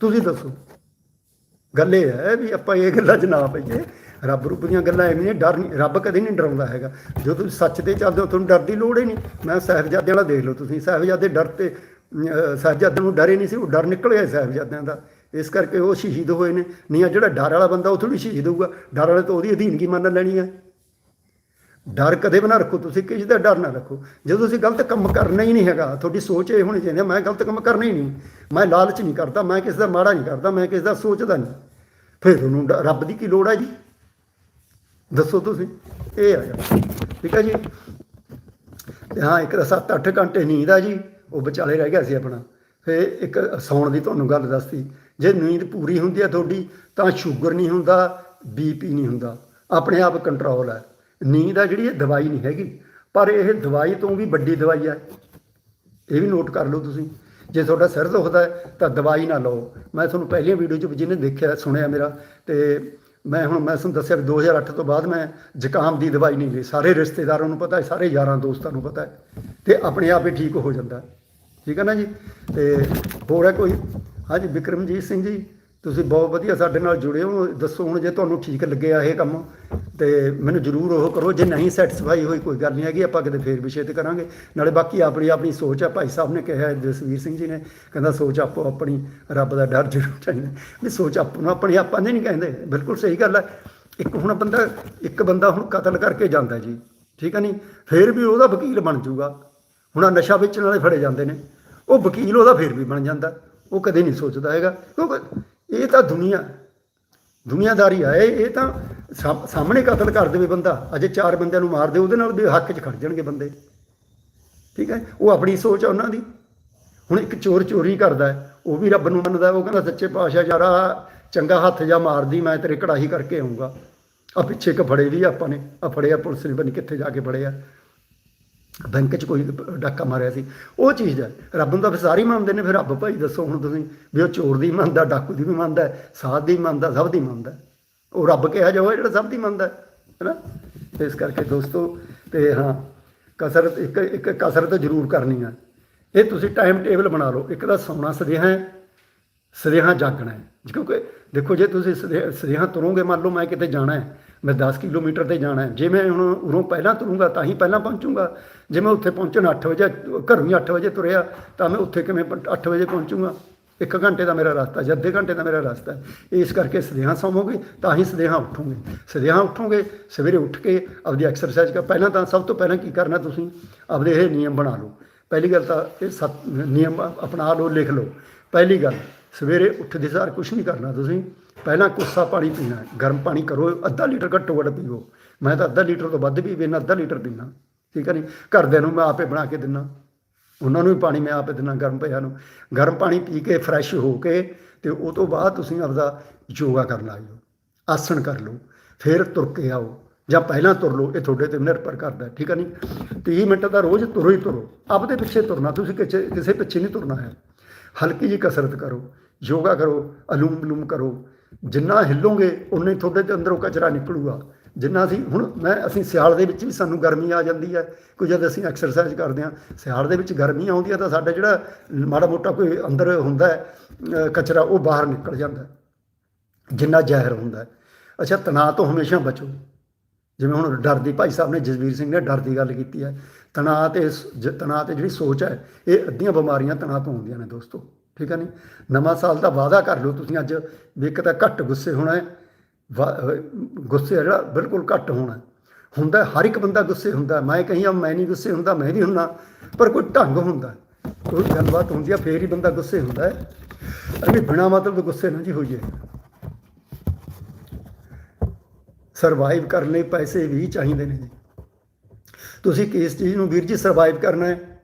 ਤੁਸੀਂ ਦੱਸੋ। ਗੱਲ ਇਹ ਹੈ ਵੀ ਆਪਾਂ ਇਹ ਗੱਲਾਂ 'ਚ ਨਾ ਪਈਏ। ਰੱਬ ਰੂਪ ਦੀਆਂ ਗੱਲਾਂ ਐਵੇਂ ਨੇ ਡਰ ਨਹੀਂ ਰੱਬ ਕਦੇ ਨਹੀਂ ਡਰਾਉਂਦਾ ਹੈਗਾ। ਜਦੋਂ ਤੁਸੀਂ ਸੱਚ ਤੇ ਚੱਲਦੇ ਹੋ ਤੁਹਾਨੂੰ ਡਰ ਦੀ ਲੋੜ ਹੀ ਨਹੀਂ। ਮੈਂ ਸਾਹਿਬਜ਼ਾਦਿਆਂ ਵਾਲਾ ਦੇਖ ਲਓ ਤੁਸੀਂ ਸਾਹਿਬਜ਼ਾਦੇ ਡਰ ਤੇ ਅਹ, ਸਾਹਿਬਜ਼ਾਦਿਆਂ ਨੂੰ ਡਰੇ ਨਹੀਂ ਸੀ ਉਹ ਡਰ ਨਿਕਲ ਗਿਆ ਸਾਹਿਬਜ਼ਾਦਿਆਂ ਦਾ। ਇਸ ਕਰਕੇ ਉਹ ਸ਼ਹੀਦ ਹੋਏ ਨੇ। ਨਹੀਂ ਆ ਜਿਹੜਾ ਡਰ ਵਾਲਾ ਬੰਦਾ ਉਹ ਥੋੜੀ ਸ਼ਹੀਦ ਹੋਊਗਾ। ਡਰ ਵਾਲੇ ਤਾਂ ਉਹਦੀ ਅਧੀਨਗੀ ਮੰਨ ਲੈਣੀ ਹੈ। ਡਰ ਕਦੇ ਵੀ ਨਾ ਰੱਖੋ ਤੁਸੀਂ ਕਿਸੇ ਦਾ ਡਰ ਨਾ ਰੱਖੋ। ਜਦੋਂ ਤੁਸੀਂ ਗਲਤ ਕੰਮ ਕਰਨਾ ਹੀ ਨਹੀਂ ਹੈਗਾ ਤੁਹਾਡੀ ਸੋਚ ਇਹ ਹੋਣੀ ਚਾਹੀਦੀ ਹੈ, ਮੈਂ ਗਲਤ ਕੰਮ ਕਰਨਾ ਹੀ ਨਹੀਂ। ਮੈਂ ਲਾਲਚ ਨਹੀਂ ਕਰਦਾ ਮੈਂ ਕਿਸੇ ਦਾ ਮਾੜਾ ਨਹੀਂ ਕਰਦਾ ਮੈਂ ਕਿਸੇ ਦਾ ਸੋਚਦਾ ਨਹੀਂ। ਫਿਰ ਉਹਨੂੰ ਡ- ਰੱਬ ਦੀ ਕੀ ਲੋੜ ਹੈ ਜੀ? ਦੱਸੋ ਤੁਸੀਂ ਇਹ ਆ ਜੀ ਠੀਕ ਹੈ ਜੀ? ਤੇ ਹਾਂ ਇੱਕ ਤਾਂ 7-8 ਘੰਟੇ ਨੀਂਦ ਆ ਜੀ ਉਹ ਵਿਚਾਲੇ ਰਹਿ ਗਿਆ ਸੀ ਆਪਣਾ। ਫਿਰ ਇੱਕ ਸੌਣ ਦੀ ਤੁਹਾਨੂੰ ਗੱਲ ਦੱਸਤੀ ਜੇ ਨੀਂਦ ਪੂਰੀ ਹੁੰਦੀ ਹੈ ਤੁਹਾਡੀ ਤਾਂ ਸ਼ੂਗਰ ਨਹੀਂ ਹੁੰਦਾ ਬੀਪੀ ਨਹੀਂ ਹੁੰਦਾ। ਆਪਣੇ ਆਪ ਕੰਟਰੋਲ ਹੈ। ਨੀਂਦ ਆ ਜਿਹੜੀ, ਇਹ ਦਵਾਈ ਨਹੀਂ ਹੈਗੀ। ਪਰ ਇਹ ਦਵਾਈ ਤੋਂ ਵੀ ਵੱਡੀ ਦਵਾਈ ਹੈ ਇਹ ਵੀ ਨੋਟ ਕਰ ਲਓ ਤੁਸੀਂ। ਜੇ ਤੁਹਾਡਾ ਸਿਰ ਦੁਖਦਾ ਹੈ, ਤਾਂ ਦਵਾਈ ਨਾ ਲਓ। ਮੈਂ ਤੁਹਾਨੂੰ ਪਹਿਲੀਆਂ ਵੀਡੀਓ 'ਚ ਵੀ ਜਿਹਨੇ ਦੇਖਿਆ, ਸੁਣਿਆ ਮੇਰਾ, ਤੇ ਮੈਂ ਹੁਣ, ਮੈਂ ਤੁਹਾਨੂੰ ਦੱਸਿਆ ਵੀ 2008 ਤੋਂ ਬਾਅਦ ਮੈਂ ਜ਼ੁਕਾਮ ਦੀ ਦਵਾਈ ਨਹੀਂ ਲਈ। ਸਾਰੇ ਰਿਸ਼ਤੇਦਾਰਾਂ ਨੂੰ ਪਤਾ ਹੈ, ਸਾਰੇ ਯਾਰਾਂ ਦੋਸਤਾਂ ਨੂੰ ਪਤਾ ਹੈ, ਤੇ ਆਪਣੇ ਆਪ ਹੀ ਠੀਕ ਹੋ ਜਾਂਦਾ। ਠੀਕ ਹੈ ਨਾ ਜੀ? ਤੇ ਹੋਰ ਹੈ ਕੋਈ? ਹਾਂਜੀ, ਵਿਕਰਮਜੀਤ ਸਿੰਘ ਜੀ, ਤੁਸੀਂ ਬਹੁਤ ਵਧੀਆ ਸਾਡੇ ਨਾਲ ਜੁੜੇ ਹੋ। ਦੱਸੋ ਹੁਣ ਜੇ ਤੁਹਾਨੂੰ ਠੀਕ ਲੱਗਿਆ ਇਹ ਕੰਮ। ਤੇ ਮੈਨੂੰ ਜਰੂਰ ਉਹ ਕਰੋ, ਜੇ ਨਹੀਂ ਸੈਟੀਸਫਾਈ ਹੋਈ, ਕੋਈ ਗੱਲ ਨਹੀਂ ਹੈਗੀ, ਆਪਾਂ ਕਿਤੇ ਫੇਰ ਵਿਸ਼ੇ ਤੇ ਕਰਾਂਗੇ। ਨਾਲੇ ਬਾਕੀ ਆਪਣੀ ਆਪਣੀ ਸੋਚ ਹੈ ਭਾਈ ਸਾਹਿਬ ਨੇ ਕਿਹਾ ਜਸਵੀਰ ਸਿੰਘ ਜੀ ਨੇ, ਕਹਿੰਦਾ ਸੋਚ ਆਪੋ ਆਪਣੀ, ਰੱਬ ਦਾ ਡਰ ਜ਼ਰੂਰ ਚਾਹੀਦਾ। ਵੀ ਸੋਚ ਆਪੋ ਨੂੰ ਆਪਣੀ, ਆਪਾਂ ਨੇ ਨਹੀਂ ਕਹਿੰਦੇ, ਬਿਲਕੁਲ ਸਹੀ ਗੱਲ ਹੈ ਇੱਕ ਹੁਣ ਬੰਦਾ, ਇੱਕ ਬੰਦਾ ਹੁਣ ਕਤਲ ਕਰਕੇ ਜਾਂਦਾ ਜੀ, ਠੀਕ ਹੈ ਨਹੀਂ ਫੇਰ ਵੀ ਉਹਦਾ ਵਕੀਲ ਬਣ ਜਾਊਗਾ ਹੁਣ ਆਹ ਨਸ਼ਾ ਵੇਚਣ ਵਾਲੇ ਫੜੇ ਜਾਂਦੇ ਨੇ, ਉਹ ਵਕੀਲ ਉਹਦਾ ਫੇਰ ਵੀ ਬਣ ਜਾਂਦਾ। ਉਹ ਕਦੇ ਨਹੀਂ ਸੋਚਦਾ ਹੈਗਾ। ਕਿਉਂਕਿ ਇਹ ਤਾਂ ਦੁਨੀਆ, ਦੁਨੀਆਦਾਰੀ ਆ, ਇਹ ਇਹ ਤਾਂ ਸਾਹਮਣੇ ਕਤਲ ਕਰ ਦੇਵੇ ਬੰਦਾ, ਅਜੇ ਚਾਰ ਬੰਦਿਆਂ ਨੂੰ ਮਾਰ ਦੇ, ਉਹਦੇ ਨਾਲ ਵੀ ਹੱਕ 'ਚ ਖੜ ਜਾਣਗੇ ਬੰਦੇ। ਠੀਕ ਹੈ? ਉਹ ਆਪਣੀ ਸੋਚ ਆ ਉਹਨਾਂ ਦੀ। ਹੁਣ ਇੱਕ ਚੋਰ ਚੋਰੀ ਕਰਦਾ ਉਹ ਵੀ ਰੱਬ ਨੂੰ ਮੰਨਦਾ, ਉਹ ਕਹਿੰਦਾ, ਸੱਚੇ ਪਾਤਸ਼ਾਹ ਯਾਰਾ ਚੰਗਾ ਹੱਥ ਜਾ ਮਾਰਦੀ ਮੈਂ ਤੇਰੇ ਕੜਾਹੀ ਕਰਕੇ ਆਉਂਗਾ ਆ ਪਿੱਛੇ ਕ ਫੜੇ ਵੀ ਆਪਾਂ ਨੇ ਆ ਫੜਿਆ ਪੁਲਿਸ ਨੇ ਬਣੀ ਕਿੱਥੇ ਜਾ ਕੇ ਫੜਿਆ। ਬੈਂਕ 'ਚ ਕੋਈ ਡਾਕਾ ਮਾਰਿਆ ਸੀ। ਉਹ ਚੀਜ਼ ਹੈ, ਰੱਬ ਨੂੰ ਤਾਂ ਫਿਰ ਸਾਰੇ ਹੀ ਮੰਨਦੇ ਨੇ, ਫਿਰ ਰੱਬ ਭਾਈ ਦੱਸੋ ਹੁਣ ਤੁਸੀਂ ਵੀ ਉਹ ਚੋਰ ਦੀ ਮੰਨਦਾ, ਡਾਕੂ ਦੀ ਵੀ ਮੰਨਦਾ, ਸਾਧ ਦੀ ਮੰਨਦਾ, ਸਭ ਦੀ ਮੰਨਦਾ। ਉਹ ਰੱਬ ਕਿਹਾ ਜਾਓ ਜਿਹੜਾ ਸਭ ਦੀ ਮੰਨਦਾ ਹੈ ਨਾ ਇਸ ਕਰਕੇ ਦੋਸਤੋ, ਤੇ ਹਾਂ, ਕਸਰਤ, ਇੱਕ ਇੱਕ ਕਸਰਤ ਜ਼ਰੂਰ ਕਰਨੀ ਹੈ। ਇਹ ਤੁਸੀਂ ਟਾਈਮ ਟੇਬਲ ਬਣਾ ਲਓ। ਇੱਕ ਤਾਂ ਸੌਣਾ ਸਦੇਹਾ ਹੈ, ਸਦੇਹਾ ਜਾਗਣਾ ਹੈ। ਕਿਉਂਕਿ ਦੇਖੋ, ਜੇ ਤੁਸੀਂ ਸਦੇ- ਸਦੇਹਾ ਤੁਰੋਗੇ, ਮੰਨ ਲਓ ਮੈਂ ਕਿਤੇ ਜਾਣਾ ਹੈ, ਮੈਂ 10 ਕਿਲੋਮੀਟਰ ਤੇ ਜਾਣਾ ਹੈ। ਜੇ ਮੈਂ ਹੁਣ ਉਰੋਂ ਪਹਿਲਾਂ ਤੁਰੂੰਗਾ, ਤਾਂ ਹੀ ਪਹਿਲਾਂ ਪਹੁੰਚੂੰਗਾ। ਜੇ ਮੈਂ ਉੱਥੇ ਪਹੁੰਚਣ 8 ਵਜੇ, ਘਰੋਂ ਹੀ 8 ਵਜੇ ਤੁਰਿਆ, ਤਾਂ ਮੈਂ ਉੱਥੇ ਕਿਵੇਂ 8 ਵਜੇ ਪਹੁੰਚੂੰਗਾ। ਇੱਕ ਘੰਟੇ ਦਾ ਮੇਰਾ ਰਸਤਾ ਜਾਂ ਅੱਧੇ ਘੰਟੇ ਦਾ ਮੇਰਾ ਰਸਤਾ ਹੈ। ਇਸ ਕਰਕੇ ਸਦੇਹਾ ਸੌਵੋਗੇ ਤਾਂ ਹੀ ਸਦੇਹਾ ਉੱਠੋਗੇ। ਸਦੇਹਾ ਉੱਠੋਗੇ, ਸਵੇਰੇ ਉੱਠ ਕੇ ਆਪਦੀ ਐਕਸਰਸਾਈਜ਼ ਕਰ ਪਹਿਲਾਂ ਤਾਂ ਸਭ ਤੋਂ ਪਹਿਲਾਂ ਕੀ ਕਰਨਾ ਤੁਸੀਂ? ਆਪਦੇ ਇਹ ਨਿਯਮ ਬਣਾ ਲਓ। ਪਹਿਲੀ ਗੱਲ ਤਾਂ ਇਹ ਸੱਤ ਨਿਯਮ ਅਪਣਾ ਲਓ, ਲਿਖ ਲਓ। ਪਹਿਲੀ ਗੱਲ, ਸਵੇਰੇ ਉੱਠਦੇ ਸਾਰ ਕੁਝ ਨਹੀਂ ਕਰਨਾ ਤੁਸੀਂ। ਪਹਿਲਾਂ ਕੋਸਾ ਪਾਣੀ ਪੀਣਾ ਗਰਮ ਪਾਣੀ ਕਰੋ, ਅੱਧਾ ਲੀਟਰ ਘੱਟੋ ਘੱਟ ਪੀਓ। ਮੈਂ ਤਾਂ ਅੱਧਾ ਲੀਟਰ ਤੋਂ ਵੱਧ ਵੀ ਪੀਣਾ ਅੱਧਾ ਲੀਟਰ ਪੀਣਾ ਠੀਕ ਹੈ ਨਹੀਂ? ਘਰਦਿਆਂ ਨੂੰ ਮੈਂ ਆਪੇ ਬਣਾ ਕੇ ਦਿੰਦਾ। ਉਹਨਾਂ ਨੂੰ ਵੀ ਪਾਣੀ ਮੈਂ ਆਪ ਦਿੰਦਾ, ਗਰਮ ਪਿਆ ਨੂੰ। ਗਰਮ ਪਾਣੀ ਪੀ ਕੇ ਫਰੈਸ਼ ਹੋ ਕੇ ਤੇ ਉਹ ਤੋਂ ਬਾਅਦ ਤੁਸੀਂ ਆਪਦਾ ਯੋਗਾ ਕਰਨ ਆ ਜਾਓ, ਆਸਣ ਕਰ ਲਓ, ਫਿਰ ਤੁਰ ਕੇ ਆਓ। ਜਾਂ ਪਹਿਲਾਂ ਤੁਰ ਲਓ, ਇਹ ਤੁਹਾਡੇ ਤੇ ਨਿਰਭਰ ਕਰਦਾ, ਠੀਕ ਹੈ ਨਹੀਂ? 30 ਮਿੰਟ ਦਾ ਰੋਜ਼ ਤੁਰੋ ਹੀ ਤੁਰੋ, ਆਪਦੇ ਪਿੱਛੇ ਤੁਰਨਾ, ਤੁਸੀਂ ਕਿਸੇ ਕਿਸੇ ਪਿੱਛੇ ਨਹੀਂ ਤੁਰਨਾ ਹੈ। ਹਲਕੀ ਜੀ ਕਸਰਤ ਕਰੋ, ਯੋਗਾ ਕਰੋ ਅਲੂਮ ਬਲੂਮ ਕਰੋ, ਜਿੰਨਾ ਹਿੱਲੋਗੇ ਉਨੇ ਤੁਹਾਡੇ ਦੇ ਅੰਦਰੋਂ ਕਚਰਾ ਨਿਕਲੂਗਾ। ਜਿੰਨਾ ਅਸੀਂ ਹੁਣ ਮੈਂ, ਅਸੀਂ ਸਿਆਲ ਦੇ ਵਿੱਚ ਵੀ ਸਾਨੂੰ ਗਰਮੀ ਆ ਜਾਂਦੀ ਹੈ। ਕੋਈ ਜਦ ਅਸੀਂ ਐਕਸਰਸਾਈਜ਼ ਕਰਦੇ ਹਾਂ, ਸਿਆਲ ਦੇ ਵਿੱਚ ਗਰਮੀ ਆਉਂਦੀ ਹੈ ਤਾਂ ਸਾਡਾ ਜਿਹੜਾ ਮਾੜਾ ਮੋਟਾ ਕੋਈ ਅੰਦਰ ਹੁੰਦਾ ਹੈ ਕਚਰਾ, ਉਹ ਬਾਹਰ ਨਿਕਲ ਜਾਂਦਾ ਜਿੰਨਾ ਜ਼ਹਿਰ ਹੁੰਦਾ ਹੈ। ਅੱਛਾ, ਤਣਾਅ ਤੋਂ ਹਮੇਸ਼ਾ ਬਚੋ। ਜਿਵੇਂ ਹੁਣ ਡਰ ਦੀ ਭਾਈ ਸਾਹਿਬ ਨੇ, ਜਸਵੀਰ ਸਿੰਘ ਨੇ ਡਰ ਦੀ ਗੱਲ ਕੀਤੀ ਹੈ। ਤਣਾਅ ਤੇ ਸ- ਜ- ਤਣਾਅ ਤੇ ਜਿਹੜੀ ਸੋਚ ਹੈ, ਇਹ ਅੱਧੀਆਂ ਬਿਮਾਰੀਆਂ ਤਣਾਅ ਤੋਂ ਹੁੰਦੀਆਂ ਨੇ ਦੋਸਤੋ। ਠੀਕ ਹੈ ਨਹੀਂ ਨਵਾਂ ਸਾਲ ਦਾ ਵਾਅਦਾ ਕਰ ਲਓ ਤੁਸੀਂ ਅੱਜ, ਵੀ ਇੱਕ ਤਾਂ ਘੱਟ ਗੁੱਸੇ ਹੋਣਾ ਹੈ ਗੁੱਸੇ ਜਿਹੜਾ ਬਿਲਕੁਲ ਘੱਟ ਹੋਣਾ। ਹੁੰਦਾ, ਹਰ ਇੱਕ ਬੰਦਾ ਗੁੱਸੇ ਹੁੰਦਾ। ਮੈਂ ਕਹੀਆਂ, ਮੈਂ ਨਹੀਂ ਗੁੱਸੇ ਹੁੰਦਾ, ਮੈਂ ਨਹੀਂ ਹੁੰਦਾ, ਪਰ ਕੋਈ ਢੰਗ ਹੁੰਦਾ। ਕੋਈ ਗੱਲਬਾਤ ਹੁੰਦੀ ਹੈ ਫੇਰ ਹੀ ਬੰਦਾ ਗੁੱਸੇ ਹੁੰਦਾ ਹੈ। ਅਭੀ ਬਿਨਾ ਮਤਲਬ ਤੋਂ ਗੁੱਸੇ ਨਾ ਜੀ ਹੋਈਏ। ਸਰਵਾਈਵ ਕਰਨ ਲਈ ਪੈਸੇ ਵੀ ਚਾਹੀਦੇ ਨੇ ਜੀ। ਤੁਸੀਂ ਕਿਸ ਚੀਜ਼ ਨੂੰ ਵੀਰ ਜੀ ਸਰਵਾਈਵ ਕਰਨਾ ਹੈ?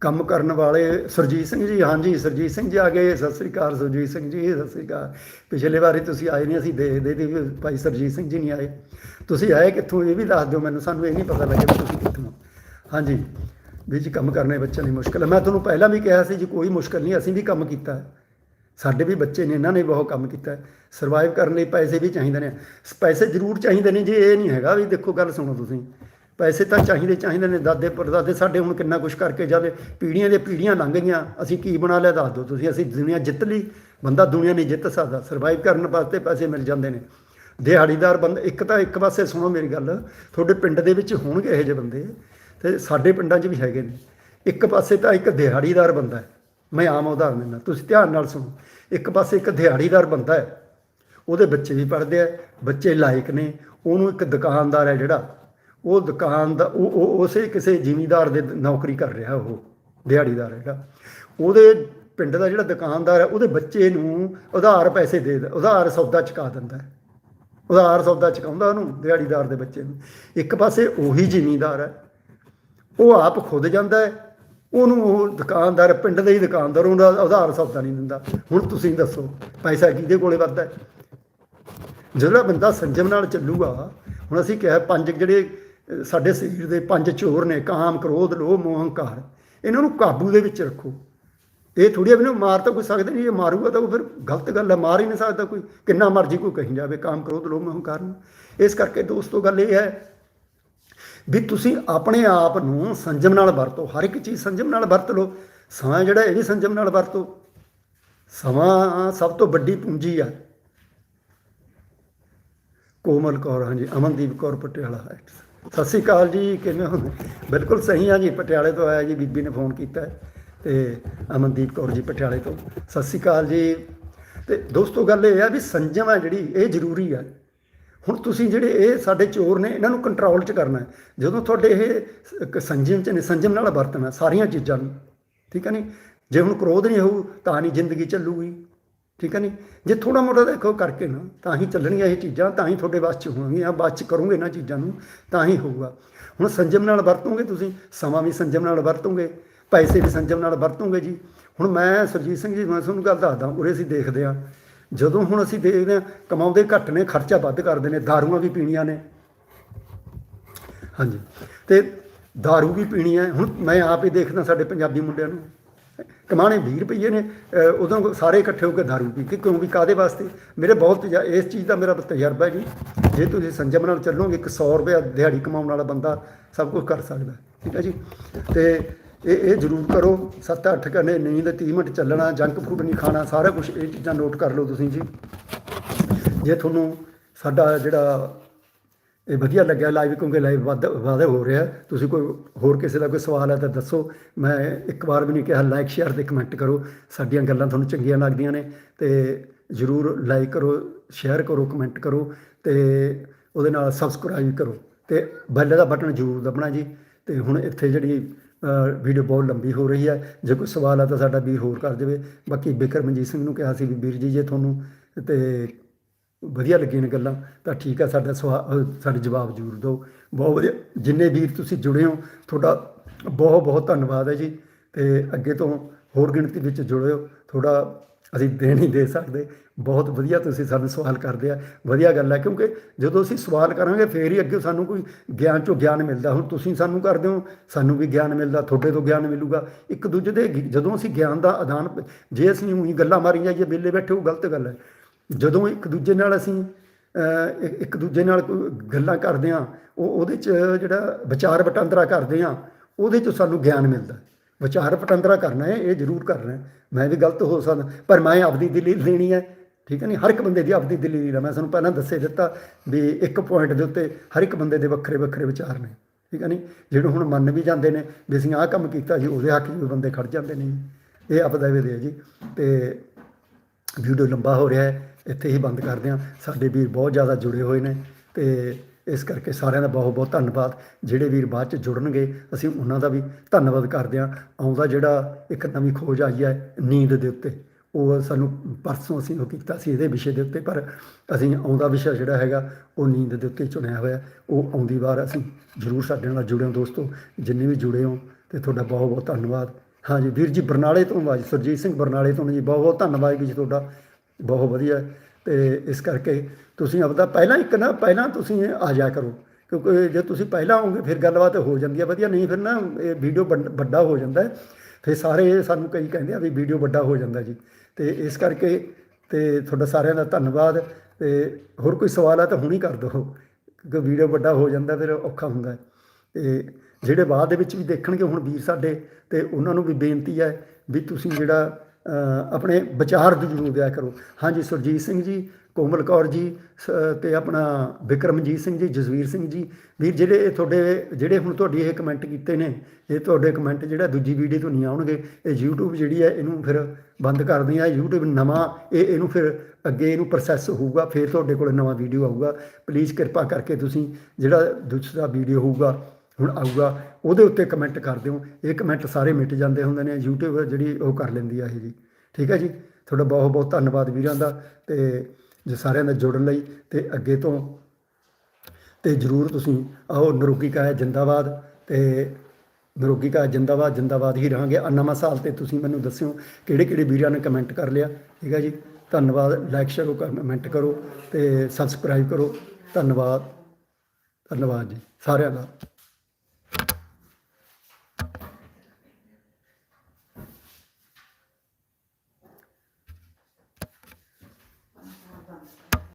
ਕੰਮ ਕਰਨ ਵਾਲੇ ਸਰਜੀਤ ਸਿੰਘ ਜੀ, ਹਾਂਜੀ, ਸਰਜੀਤ ਸਿੰਘ ਜੀ ਆ ਗਏ, ਸਤਿ ਸ੍ਰੀ ਅਕਾਲ ਸਰਜੀਤ ਸਿੰਘ ਜੀ, ਸਤਿ ਸ੍ਰੀ ਅਕਾਲ। ਪਿਛਲੇ ਵਾਰੀ ਤੁਸੀਂ ਆਏ ਨਹੀਂ, ਅਸੀਂ ਦੇਖਦੇ ਤੇ ਵੀ ਭਾਈ ਸਰਜੀਤ ਸਿੰਘ ਜੀ ਨਹੀਂ ਆਏ। ਤੁਸੀਂ ਆਏ ਕਿੱਥੋਂ, ਇਹ ਵੀ ਦੱਸ ਦਿਓ ਮੈਨੂੰ, ਸਾਨੂੰ ਇਹ ਨਹੀਂ ਪਤਾ ਲੱਗਿਆ ਵੀ ਤੁਸੀਂ ਕਿੱਥੋਂ। ਹਾਂਜੀ, ਵੀ ਜੀ ਕੰਮ ਕਰਨੇ ਬੱਚਿਆਂ ਲਈ ਮੁਸ਼ਕਲ ਹੈ। ਮੈਂ ਤੁਹਾਨੂੰ ਪਹਿਲਾਂ ਵੀ ਕਿਹਾ ਸੀ ਜੀ, ਕੋਈ ਮੁਸ਼ਕਲ ਨਹੀਂ, ਅਸੀਂ ਵੀ ਕੰਮ ਕੀਤਾ ਸਾਡੇ ਵੀ ਬੱਚੇ ਨੇ, ਇਹਨਾਂ ਨੇ ਬਹੁਤ ਕੰਮ ਕੀਤਾ ਸਰਵਾਈਵ ਕਰਨ ਲਈ ਪੈਸੇ ਵੀ ਚਾਹੀਦੇ ਨੇ। ਪੈਸੇ ਜ਼ਰੂਰ ਚਾਹੀਦੇ ਨੇ ਜੀ, ਇਹ ਨਹੀਂ ਹੈਗਾ ਵੀ ਦੇਖੋ, ਗੱਲ ਸੁਣੋ ਤੁਸੀਂ। ਪੈਸੇ ਤਾਂ ਚਾਹੀਦੇ ਚਾਹੀਦੇ ਨੇ, ਦਾਦੇ ਪੜਦਾਦੇ ਸਾਡੇ ਹੁਣ ਕਿੰਨਾ ਕੁਝ ਕਰਕੇ ਜਾਵੇ, ਪੀੜ੍ਹੀਆਂ ਦੇ ਪੀੜ੍ਹੀਆਂ ਲੰਘ ਗਈਆਂ, ਅਸੀਂ ਕੀ ਬਣਾ ਲਿਆ ਦੱਸ ਦਿਓ ਤੁਸੀਂ, ਅਸੀਂ ਦੁਨੀਆ ਜਿੱਤ ਲਈ, ਬੰਦਾ ਦੁਨੀਆ ਨਹੀਂ ਜਿੱਤ ਸਕਦਾ ਸਰਵਾਈਵ ਕਰਨ ਵਾਸਤੇ ਪੈਸੇ ਮਿਲ ਜਾਂਦੇ ਨੇ। ਦਿਹਾੜੀਦਾਰ ਬੰਦੇ, ਇੱਕ ਤਾਂ ਇੱਕ ਪਾਸੇ ਸੁਣੋ ਮੇਰੀ ਗੱਲ, ਤੁਹਾਡੇ ਪਿੰਡ ਦੇ ਵਿੱਚ ਹੋਣਗੇ ਇਹੋ ਜਿਹੇ ਬੰਦੇ, ਤੇ ਸਾਡੇ ਪਿੰਡਾਂ 'ਚ ਵੀ ਹੈਗੇ ਨੇ। ਇੱਕ ਪਾਸੇ ਤਾਂ ਇੱਕ ਦਿਹਾੜੀਦਾਰ ਬੰਦਾ ਹੈ, ਮੈਂ ਆਮ ਉਦਾਹਰਨ ਦਿੰਦਾ, ਤੁਸੀਂ ਧਿਆਨ ਨਾਲ ਸੁਣੋ, ਇੱਕ ਪਾਸੇ ਇੱਕ ਦਿਹਾੜੀਦਾਰ ਬੰਦਾ ਹੈ, ਉਹਦੇ ਬੱਚੇ ਵੀ ਪੜ੍ਹਦੇ ਆ, ਬੱਚੇ ਲਾਇਕ ਨੇ, ਉਹਨੂੰ ਇੱਕ ਦੁਕਾਨਦਾਰ ਹੈ ਜਿਹੜਾ ਉਹ ਦੁਕਾਨ ਦਾ, ਉਹ, ਉਹ- ਉਸੇ ਕਿਸੇ ਜ਼ਿਮੀਂਦਾਰ ਦੇ ਨੌਕਰੀ ਕਰ ਰਿਹਾ ਉਹ, ਦਿਹਾੜੀਦਾਰ ਹੈਗਾ। ਉਹਦੇ ਪਿੰਡ ਦਾ ਜਿਹੜਾ ਦੁਕਾਨਦਾਰ ਹੈ, ਉਹਦੇ ਬੱਚੇ ਨੂੰ ਉਧਾਰ ਪੈਸੇ ਦੇ, ਉਧਾਰ ਸੌਦਾ ਚੁਕਾ ਦਿੰਦਾ ਉਧਾਰ ਸੌਦਾ ਚੁਕਾਉਂਦਾ ਉਹਨੂੰ, ਦਿਹਾੜੀਦਾਰ ਦੇ ਬੱਚੇ ਨੂੰ। ਇੱਕ ਪਾਸੇ ਉਹੀ ਜ਼ਿਮੀਂਦਾਰ ਹੈ, ਉਹ ਆਪ ਖੁਦ ਜਾਂਦਾ ਹੈ, ਉਹਨੂੰ ਉਹ ਦੁਕਾਨਦਾਰ, ਪਿੰਡ ਦੇ ਹੀ ਦੁਕਾਨਦਾਰ ਉਹਦਾ ਉਧਾਰ ਸੌਦਾ ਨਹੀਂ ਦਿੰਦਾ। ਹੁਣ ਤੁਸੀਂ ਦੱਸੋ, ਪੈਸਾ ਕਿਹਦੇ ਕੋਲੇ ਵੱਧਦਾ ਜਿਹੜਾ ਬੰਦਾ ਸੰਜਮ ਨਾਲ ਚੱਲੂਗਾ, ਹੁਣ ਅਸੀਂ ਕਿਹਾ ਪੰਜ ਜਿਹੜੇ ਸਾਡੇ ਸਰੀਰ ਦੇ ਪੰਜ ਚੋਰ ਨੇ, ਕਾਮ, ਕ੍ਰੋਧ, ਲੋਭ, ਮੋਹ, ਹੰਕਾਰ। ਇਹਨਾਂ ਨੂੰ ਕਾਬੂ ਦੇ ਵਿੱਚ ਰੱਖੋ। ਇਹ ਥੋੜੀ ਵੀ ਨੂੰ, ਮਾਰ ਤਾਂ ਕੋਈ ਸਕਦਾ ਨਹੀਂ, ਜੇ ਮਾਰੂਗਾ ਤਾਂ ਉਹ ਫਿਰ ਗਲਤ ਗੱਲ ਹੈ ਮਾਰ ਹੀ ਨਹੀਂ ਸਕਦਾ ਕੋਈ। ਕਿੰਨਾ ਮਰਜ਼ੀ ਕੋਈ ਕਹੀ ਜਾਵੇ, ਕਾਮ, ਕ੍ਰੋਧ, ਲੋਭ, ਮੋਹ, ਹੰਕਾਰ ਨੂੰ। ਇਸ ਕਰਕੇ ਦੋਸਤੋ, ਗੱਲ ਇਹ ਹੈ ਵੀ ਤੁਸੀਂ ਆਪਣੇ ਆਪ ਨੂੰ ਸੰਜਮ ਨਾਲ ਵਰਤੋ। ਹਰ ਇੱਕ ਚੀਜ਼ ਸੰਜਮ ਨਾਲ ਵਰਤ ਲਓ। ਸਮਾਂ ਜਿਹੜਾ ਇਹ ਵੀ ਸੰਜਮ ਨਾਲ ਵਰਤੋ। ਸਮਾਂ ਸਭ ਤੋਂ ਵੱਡੀ ਪੂੰਜੀ ਆ। ਕੋਮਲ ਕੌਰ, ਹਾਂਜੀ, ਅਮਨਦੀਪ ਕੌਰ ਪਟਿਆਲਾ ਹੈ ਸਤਿ ਸ਼੍ਰੀ ਅਕਾਲ ਜੀ, ਕਿਵੇਂ ਹੋ? ਬਿਲਕੁਲ ਸਹੀ ਆ ਜੀ, ਪਟਿਆਲੇ ਤੋਂ ਆਇਆ ਜੀ, ਬੀਬੀ ਨੇ ਫੋਨ ਕੀਤਾ ਹੈ, ਤੇ ਅਮਨਦੀਪ ਕੌਰ ਜੀ ਪਟਿਆਲੇ ਤੋਂ। ਸਤਿ ਸ਼੍ਰੀ ਅਕਾਲ ਜੀ। ਤੇ ਦੋਸਤੋ, ਗੱਲ ਇਹ ਆ ਵੀ ਸੰਜਮ ਹੈ ਜਿਹੜੀ, ਇਹ ਜ਼ਰੂਰੀ ਹੈ ਹੁਣ ਤੁਸੀਂ ਜਿਹੜੇ ਇਹ ਸਾਡੇ ਚੋਰ ਨੇ, ਇਹਨਾਂ ਨੂੰ ਕੰਟਰੋਲ 'ਚ ਕਰਨਾ ਜਦੋਂ ਤੁਹਾਡੇ ਇਹ ਸੰਜਮ 'ਚ ਨੇ, ਸੰਜਮ ਨਾਲ ਵਰਤਣਾ, ਸਾਰੀਆਂ ਚੀਜ਼ਾਂ ਨੂੰ। ਠੀਕ ਹੈ ਨਹੀਂ ਜੇ ਹੁਣ ਕ੍ਰੋਧ ਨਹੀਂ ਹੋਊ, ਤਾਂ ਨਹੀਂ ਜ਼ਿੰਦਗੀ ਚੱਲੂਗੀ। ਠੀਕ ਹੈ ਨਹੀਂ ਜੇ ਥੋੜਾ ਮੋਟਾ ਦੇਖੋ ਕਰਕੇ ਨਾ, ਤਾਂ ਹੀ ਚੱਲਣਗੀਆਂ ਇਹ ਚੀਜ਼ਾਂ, ਤਾਂ ਹੀ ਤੁਹਾਡੇ ਵਾਸ 'ਚ ਹੋਣਗੀਆਂ ਬਾਅਦ 'ਚ ਕਰੋਗੇ ਇਹਨਾਂ ਚੀਜ਼ਾਂ ਨੂੰ, ਤਾਂ ਹੀ ਹੋਊਗਾ। ਹੁਣ ਸੰਜਮ ਨਾਲ ਵਰਤੋਗੇ ਤੁਸੀਂ, ਸਮਾਂ ਵੀ ਸੰਜਮ ਨਾਲ ਵਰਤੋਗੇ, ਪੈਸੇ ਵੀ ਸੰਜਮ ਨਾਲ ਵਰਤੋਗੇ ਜੀ। ਹੁਣ ਮੈਂ ਸਰਜੀਤ ਸਿੰਘ ਜੀ, ਮੈਂ ਤੁਹਾਨੂੰ ਗੱਲ ਦੱਸਦਾ, ਉਰੇ ਅਸੀਂ ਦੇਖਦੇ ਆ ਜਦੋਂ ਹੁਣ ਅਸੀਂ ਦੇਖਦੇ ਹਾਂ, ਕਮਾਉਂਦੇ ਘੱਟ ਨੇ, ਖਰਚਾ ਵੱਧ ਕਰਦੇ ਨੇ, ਦਾਰੂਆਂ ਵੀ ਪੀਣੀਆਂ ਨੇ। ਹਾਂਜੀ। ਤੇ दारू ਵੀ ਪੀਣੀ ਹੈ। ਹੁਣ ਮੈਂ ਆਪ ਹੀ ਦੇਖਦਾ ਸਾਡੇ ਪੰਜਾਬੀ ਮੁੰਡਿਆਂ ਨੂੰ। ਕਮਾਣੇ 20 ਰੁਪਏ ਨੇ ਉਦੋਂ ਸਾਰੇ ਇਕੱਠੇ ਹੋ ਕੇ दारू ਪੀ ਕੇ, ਕਿਉਂ ਵੀ ਕਾਦੇ ਵਾਸਤੇ? ਮੇਰੇ ਬਹੁਤ ਇਸ ਚੀਜ਼ ਦਾ ਮੇਰਾ ਤਜਰਬਾ ਹੈ ਜੀ। ਜੇ ਤੁਸੀਂ ਸੰਜਮ ਨਾਲ ਚੱਲੋਗੇ, ਇੱਕ 100 ਰੁਪਏ ਦਿਹਾੜੀ ਕਮਾਉਣ ਵਾਲਾ ਬੰਦਾ ਸਭ ਕੁਝ ਕਰ ਸਕਦਾ, ਠੀਕ ਹੈ ਜੀ? ਤੇ ਇਹ ਇਹ ਜ਼ਰੂਰ ਕਰੋ। 7-8 ਘੰਟੇ ਨੀਂਦ 30 ਮਿੰਟ ਚੱਲਣਾ, ਜੰਕ ਫੂਡ ਨਹੀਂ ਖਾਣਾ, ਸਾਰਾ ਕੁਝ ਇਹ ਚੀਜ਼ਾਂ ਨੋਟ ਕਰ ਲਓ ਤੁਸੀਂ ਜੀ। ਜੇ ਤੁਹਾਨੂੰ ਸਾਡਾ ਜਿਹੜਾ ਇਹ ਵਧੀਆ ਲੱਗਿਆ ਲਾਈਵ ਕਿਉਂਕਿ ਲਾਈਵ ਵੱਧ, ਵਾਧਾ ਹੋ ਰਿਹਾ। ਤੁਸੀਂ ਕੋਈ ਹੋਰ ਕਿਸੇ ਦਾ ਕੋਈ ਸਵਾਲ ਹੈ ਤਾਂ ਦੱਸੋ। ਮੈਂ ਇੱਕ ਵਾਰ ਵੀ ਨਹੀਂ ਕਿਹਾ ਲਾਈਕ ਸ਼ੇਅਰ ਤੇ ਕਮੈਂਟ ਕਰੋ। ਸਾਡੀਆਂ ਗੱਲਾਂ ਤੁਹਾਨੂੰ ਚੰਗੀਆਂ ਲੱਗਦੀਆਂ ਨੇ ਤੇ ਜਰੂਰ ਲਾਈਕ ਕਰੋ ਸ਼ੇਅਰ ਕਰੋ ਕਮੈਂਟ ਕਰੋ ਤੇ ਉਹਦੇ ਨਾਲ ਸਬਸਕ੍ਰਾਈਬ ਕਰੋ। ਤੇ ਬੈਲ ਦਾ ਬਟਨ ਜ਼ਰੂਰ ਦਬਣਾ ਜੀ। ਤੇ ਹੁਣ ਇੱਥੇ ਜਿਹੜੀ ਵੀਡੀਓ ਬਹੁਤ ਲੰਬੀ ਹੋ ਰਹੀ ਹੈ। ਜੇ ਕੋਈ ਸਵਾਲ ਆ ਤਾਂ ਸਾਡਾ ਵੀਰ ਹੋਰ ਕਰ ਦੇਵੇ। ਬਾਕੀ ਬਿਕਰਮਜੀਤ ਸਿੰਘ ਨੂੰ ਕਿਹਾ ਸੀ ਵੀ ਵੀਰ ਜੀ, ਜੇ ਤੁਹਾਨੂੰ ਤੇ ਵਧੀਆ ਲੱਗੀਆਂ ਨੇ ਗੱਲਾਂ, ਤਾਂ ਠੀਕ ਹੈ ਸਾਡਾ ਸਵਾ ਸਾਡੇ ਜਵਾਬ ਜ਼ਰੂਰ ਦਿਓ। ਬਹੁਤ ਵਧੀਆ, ਜਿੰਨੇ ਵੀਰ ਤੁਸੀਂ ਜੁੜੇ ਹੋ, ਤੁਹਾਡਾ ਬਹੁਤ ਬਹੁਤ ਧੰਨਵਾਦ ਹੈ ਜੀ। ਤੇ ਅੱਗੇ ਤੋਂ ਹੋਰ ਗਿਣਤੀ ਵਿੱਚ ਜੁੜਿਓ ਥੋੜਾ ਅਸੀਂ ਦੇ ਨਹੀਂ ਦੇ ਸਕਦੇ। ਬਹੁਤ ਵਧੀਆ ਤੁਸੀਂ ਸਾਨੂੰ ਸਵਾਲ ਕਰਦੇ ਆ, ਵਧੀਆ ਗੱਲ ਹੈ ਕਿਉਂਕਿ ਜਦੋਂ ਅਸੀਂ ਸਵਾਲ ਕਰਾਂਗੇ, ਫੇਰ ਹੀ ਅੱਗੇ ਸਾਨੂੰ ਕੋਈ ਗਿਆਨ ਚੋਂ ਗਿਆਨ ਮਿਲਦਾ। ਹੁਣ ਤੁਸੀਂ ਸਾਨੂੰ ਕਰਦੇ ਹੋ, ਸਾਨੂੰ ਵੀ ਗਿਆਨ ਮਿਲਦਾ, ਤੁਹਾਡੇ ਤੋਂ ਗਿਆਨ ਮਿਲੂਗਾ। ਇੱਕ ਦੂਜੇ ਦੇ, ਜਦੋਂ ਅਸੀਂ ਗਿਆਨ ਦਾ ਆਦਾਨ ਜੇ ਅਸੀਂ ਉਹੀ ਗੱਲਾਂ ਮਾਰੀ ਜਾਈਏ ਵਿਹਲੇ ਬੈਠੇ, ਉਹ ਗਲਤ ਗੱਲ ਹੈ। ਜਦੋਂ ਇੱਕ ਦੂਜੇ ਨਾਲ ਅਸੀਂ ਇੱਕ- ਦੂਜੇ ਨਾਲ ਗੱਲਾਂ ਕਰਦੇ ਆ ਉਹ, ਉਹਦੇ ਚ ਜਿਹੜਾ ਵਿਚਾਰ ਵਟਾਂਦਰਾ ਕਰਦੇ ਆ ਉਹਦੇ ਚ ਸਾਨੂੰ ਗਿਆਨ ਮਿਲਦਾ। ਵਿਚਾਰ ਵਟਾਂਦਰਾ ਕਰਨਾ ਹੈ, ਇਹ ਜ਼ਰੂਰ ਕਰਨਾ ਹੈ। ਮੈਂ ਵੀ ਗਲਤ ਹੋ ਸਕਦਾ, ਪਰ ਮੈਂ ਆਪਦੀ ਦਲੀਲ ਦੇਣੀ ਹੈ, ਠੀਕ ਹੈ ਨਹੀਂ ਹਰ ਇੱਕ ਬੰਦੇ ਦੀ ਆਪਦੀ ਦਲੀਲ ਹੈ। ਮੈਂ ਤੁਹਾਨੂੰ ਪਹਿਲਾਂ ਦੱਸੇ ਦਿੱਤਾ ਵੀ ਇੱਕ ਪੁਆਇੰਟ ਦੇ ਉੱਤੇ ਹਰ ਇੱਕ ਬੰਦੇ ਦੇ ਵੱਖਰੇ ਵੱਖਰੇ ਵਿਚਾਰ ਨੇ, ਠੀਕ ਹੈ ਨਹੀਂ ਜਿਹੜੇ ਹੁਣ ਮੰਨ ਵੀ ਜਾਂਦੇ ਨੇ ਵੀ ਅਸੀਂ ਆਹ ਕੰਮ ਕੀਤਾ ਜੀ, ਉਹਦੇ ਹੱਕ 'ਚ ਵੀ ਬੰਦੇ ਖੜ ਜਾਂਦੇ ਨੇ। ਇਹ ਆਪਦਾ ਵੀ ਦੇ ਜੀ। ਤੇ ਵੀਡੀਓ ਲੰਬਾ ਹੋ ਰਿਹਾ ਹੈ। ਇੱਥੇ ਹੀ ਬੰਦ ਕਰਦੇ ਹਾਂ ਸਾਡੇ ਵੀਰ ਬਹੁਤ ਜ਼ਿਆਦਾ ਜੁੜੇ ਹੋਏ ਨੇ ਤੇ ਇਸ ਕਰਕੇ ਸਾਰਿਆਂ ਦਾ ਬਹੁਤ ਬਹੁਤ ਧੰਨਵਾਦ। ਜਿਹੜੇ ਵੀਰ ਬਾਅਦ ਚ ਜੁੜਨਗੇ, ਅਸੀਂ ਉਹਨਾਂ ਦਾ ਵੀ ਧੰਨਵਾਦ ਕਰਦੇ ਹਾਂ। ਆਉਂਦਾ ਜਿਹੜਾ ਇੱਕ ਨਵੀਂ ਖੋਜ ਆਈ ਹੈ ਨੀਂਦ ਦੇ ਉੱਤੇ, ਉਹ ਸਾਨੂੰ ਪਰਸੋਂ ਅਸੀਂ ਉਹ ਕੀਤਾ ਸੀ ਇਹਦੇ ਵਿਸ਼ੇ ਦੇ ਉੱਤੇ, ਪਰ ਅਸੀਂ ਆਉਂਦਾ ਵਿਸ਼ਾ ਜਿਹੜਾ ਹੈਗਾ, ਉਹ ਨੀਂਦ ਦੇ ਉੱਤੇ ਚੁਣਿਆ ਹੋਇਆ। ਉਹ ਆਉਂਦੀ ਵਾਰ ਅਸੀਂ ਜ਼ਰੂਰ ਸਾਡੇ ਨਾਲ ਜੁੜਿਓ ਦੋਸਤੋ, ਜਿੰਨੇ ਵੀ ਜੁੜੇ ਹੋ, ਤੇ ਤੁਹਾਡਾ ਬਹੁਤ ਬਹੁਤ ਧੰਨਵਾਦ। ਹਾਂਜੀ, ਵੀਰ ਜੀ ਬਰਨਾਲੇ ਤੋਂ ਆਵਾਜ਼, ਸੁਰਜੀਤ ਸਿੰਘ ਬਰਨਾਲੇ ਤੋਂ ਜੀ, ਬਹੁਤ ਬਹੁਤ ਧੰਨਵਾਦ ਜੀ ਤੁਹਾਡਾ। ਬਹੁਤ ਵਧੀਆ। ਤੇ ਇਸ ਕਰਕੇ ਤੁਸੀਂ ਆਪਦਾ ਪਹਿਲਾਂ ਇੱਕ ਨਾ, ਪਹਿਲਾਂ ਤੁਸੀਂ ਆ ਜਾਇਆ ਕਰੋ। ਕਿਉਂਕਿ ਜੇ ਤੁਸੀਂ ਪਹਿਲਾਂ ਆਉਂਗੇ ਫਿਰ ਗੱਲਬਾਤ ਹੋ ਜਾਂਦੀ ਹੈ ਵਧੀਆ। ਨਹੀਂ, ਫਿਰ ਨਾ ਇਹ ਵੀਡੀਓ ਵੱਡਾ ਹੋ ਜਾਂਦਾ ਹੈ। ਫਿਰ ਸਾਰੇ ਸਾਨੂੰ ਕਈ ਕਹਿੰਦੇ ਆ ਵੀ ਵੀਡੀਓ ਵੱਡਾ ਹੋ ਜਾਂਦਾ ਜੀ। ਤੇ ਇਸ ਕਰਕੇ ਤੇ ਤੁਹਾਡਾ ਸਾਰਿਆਂ ਦਾ ਧੰਨਵਾਦ। ਤੇ ਹੋਰ ਕੋਈ ਸਵਾਲ ਆ ਤਾਂ ਹੁਣੀ ਕਰ ਦਿਓ। ਕਿਉਂਕਿ ਵੀਡੀਓ ਵੱਡਾ ਹੋ ਜਾਂਦਾ, ਫਿਰ ਔਖਾ ਹੁੰਦਾ ਹੈ। ਤੇ ਜਿਹੜੇ ਬਾਅਦ ਦੇ ਵਿੱਚ ਵੀ ਦੇਖਣਗੇ, ਹੁਣ ਵੀਰ ਸਾਡੇ, ਤੇ ਉਹਨਾਂ ਨੂੰ ਵੀ ਬੇਨਤੀ ਹੈ ਵੀ ਤੁਸੀਂ ਜਿਹੜਾ ਆਪਣੇ ਵਿਚਾਰ ਜ਼ਰੂਰ ਦਿਆ ਕਰੋ। ਹਾਂਜੀ, ਸੁਰਜੀਤ ਸਿੰਘ ਜੀ, ਕੋਮਲ ਕੌਰ ਜੀ, ਸ- ਤੇ ਆਪਣਾ ਵਿਕਰਮਜੀਤ ਸਿੰਘ ਜੀ, ਜਸਵੀਰ ਸਿੰਘ ਜੀ। ਵੀਰ, ਜਿਹੜੇ ਇਹ ਤੁਹਾਡੇ, ਜਿਹੜੇ ਹੁਣ ਤੁਹਾਡੀ ਇਹ ਕਮੈਂਟ ਕੀਤੇ ਨੇ, ਇਹ ਤੁਹਾਡੇ ਕਮੈਂਟ ਜਿਹੜਾ ਦੂਜੀ ਵੀਡੀਓ ਤੋਂ ਨਹੀਂ ਆਉਣਗੇ, ਇਹ YouTube ਜਿਹੜੀ ਹੈ, ਇਹਨੂੰ ਫਿਰ ਬੰਦ ਕਰਦੇ ਆ YouTube ਨਵਾਂ, ਇਹ, ਇਹਨੂੰ ਫਿਰ ਅੱਗੇ ਇਹਨੂੰ ਪ੍ਰੋਸੈਸ ਹੋਊਗਾ, ਫਿਰ ਤੁਹਾਡੇ ਕੋਲ ਨਵਾਂ ਵੀਡੀਓ ਆਊਗਾ। ਪਲੀਜ਼ ਕਿਰਪਾ ਕਰਕੇ ਤੁਸੀਂ ਜਿਹੜਾ ਦੂਸਰਾ ਵੀਡੀਓ ਹੋਊਗਾ ਹੁਣ ਆਊਗਾ, ਉਹਦੇ ਉੱਤੇ ਕਮੈਂਟ ਕਰ ਦਿਓ ਇਹ ਕਮੈਂਟ ਸਾਰੇ ਮਿਟ ਜਾਂਦੇ ਹੁੰਦੇ ਨੇ, YouTube ਜਿਹੜੀ ਉਹ ਕਰ ਲੈਂਦੀ ਆ ਇਹ ਜੀ ਠੀਕ ਹੈ ਜੀ? ਤੁਹਾਡਾ ਬਹੁਤ ਬਹੁਤ ਧੰਨਵਾਦ ਵੀਰਾਂ ਦਾ ਤੇ ਜੇ ਸਾਰਿਆਂ ਦਾ ਜੁੜਨ ਲਈ ਤੇ ਅੱਗੇ ਤੋਂ ਤੇ ਜਰੂਰ ਤੁਸੀਂ ਆਓ, ਨਰੋਗੀ ਕਾ ਜਿੰਦਾਬਾਦ ਤੇ ਨਰੋਗੀ ਕਾ ਜਿੰਦਾਬਾਦ ਜਿੰਦਾਬਾਦ ਹੀ ਰਹਾਂਗੇ। ਆਹ ਨਵਾਂ ਸਾਲ ਤੇ ਤੁਸੀਂ ਮੈਨੂੰ ਦੱਸਿਓ ਕਿਹੜੇ ਕਿਹੜੇ ਵੀਰਾਂ ਨੇ ਕਮੈਂਟ ਕਰ ਲਿਆ। ਠੀਕ ਹੈ ਜੀ? ਧੰਨਵਾਦ। ਲਾਈਕ ਸ਼ੇਅਰ ਕਮੈਂਟ ਕਰੋ ਤੇ ਸਬਸਕ੍ਰਾਈਬ ਕਰੋ। ਧੰਨਵਾਦ। ਧੰਨਵਾਦ ਜੀ। ਸਾਰਿਆਂ ਦਾ।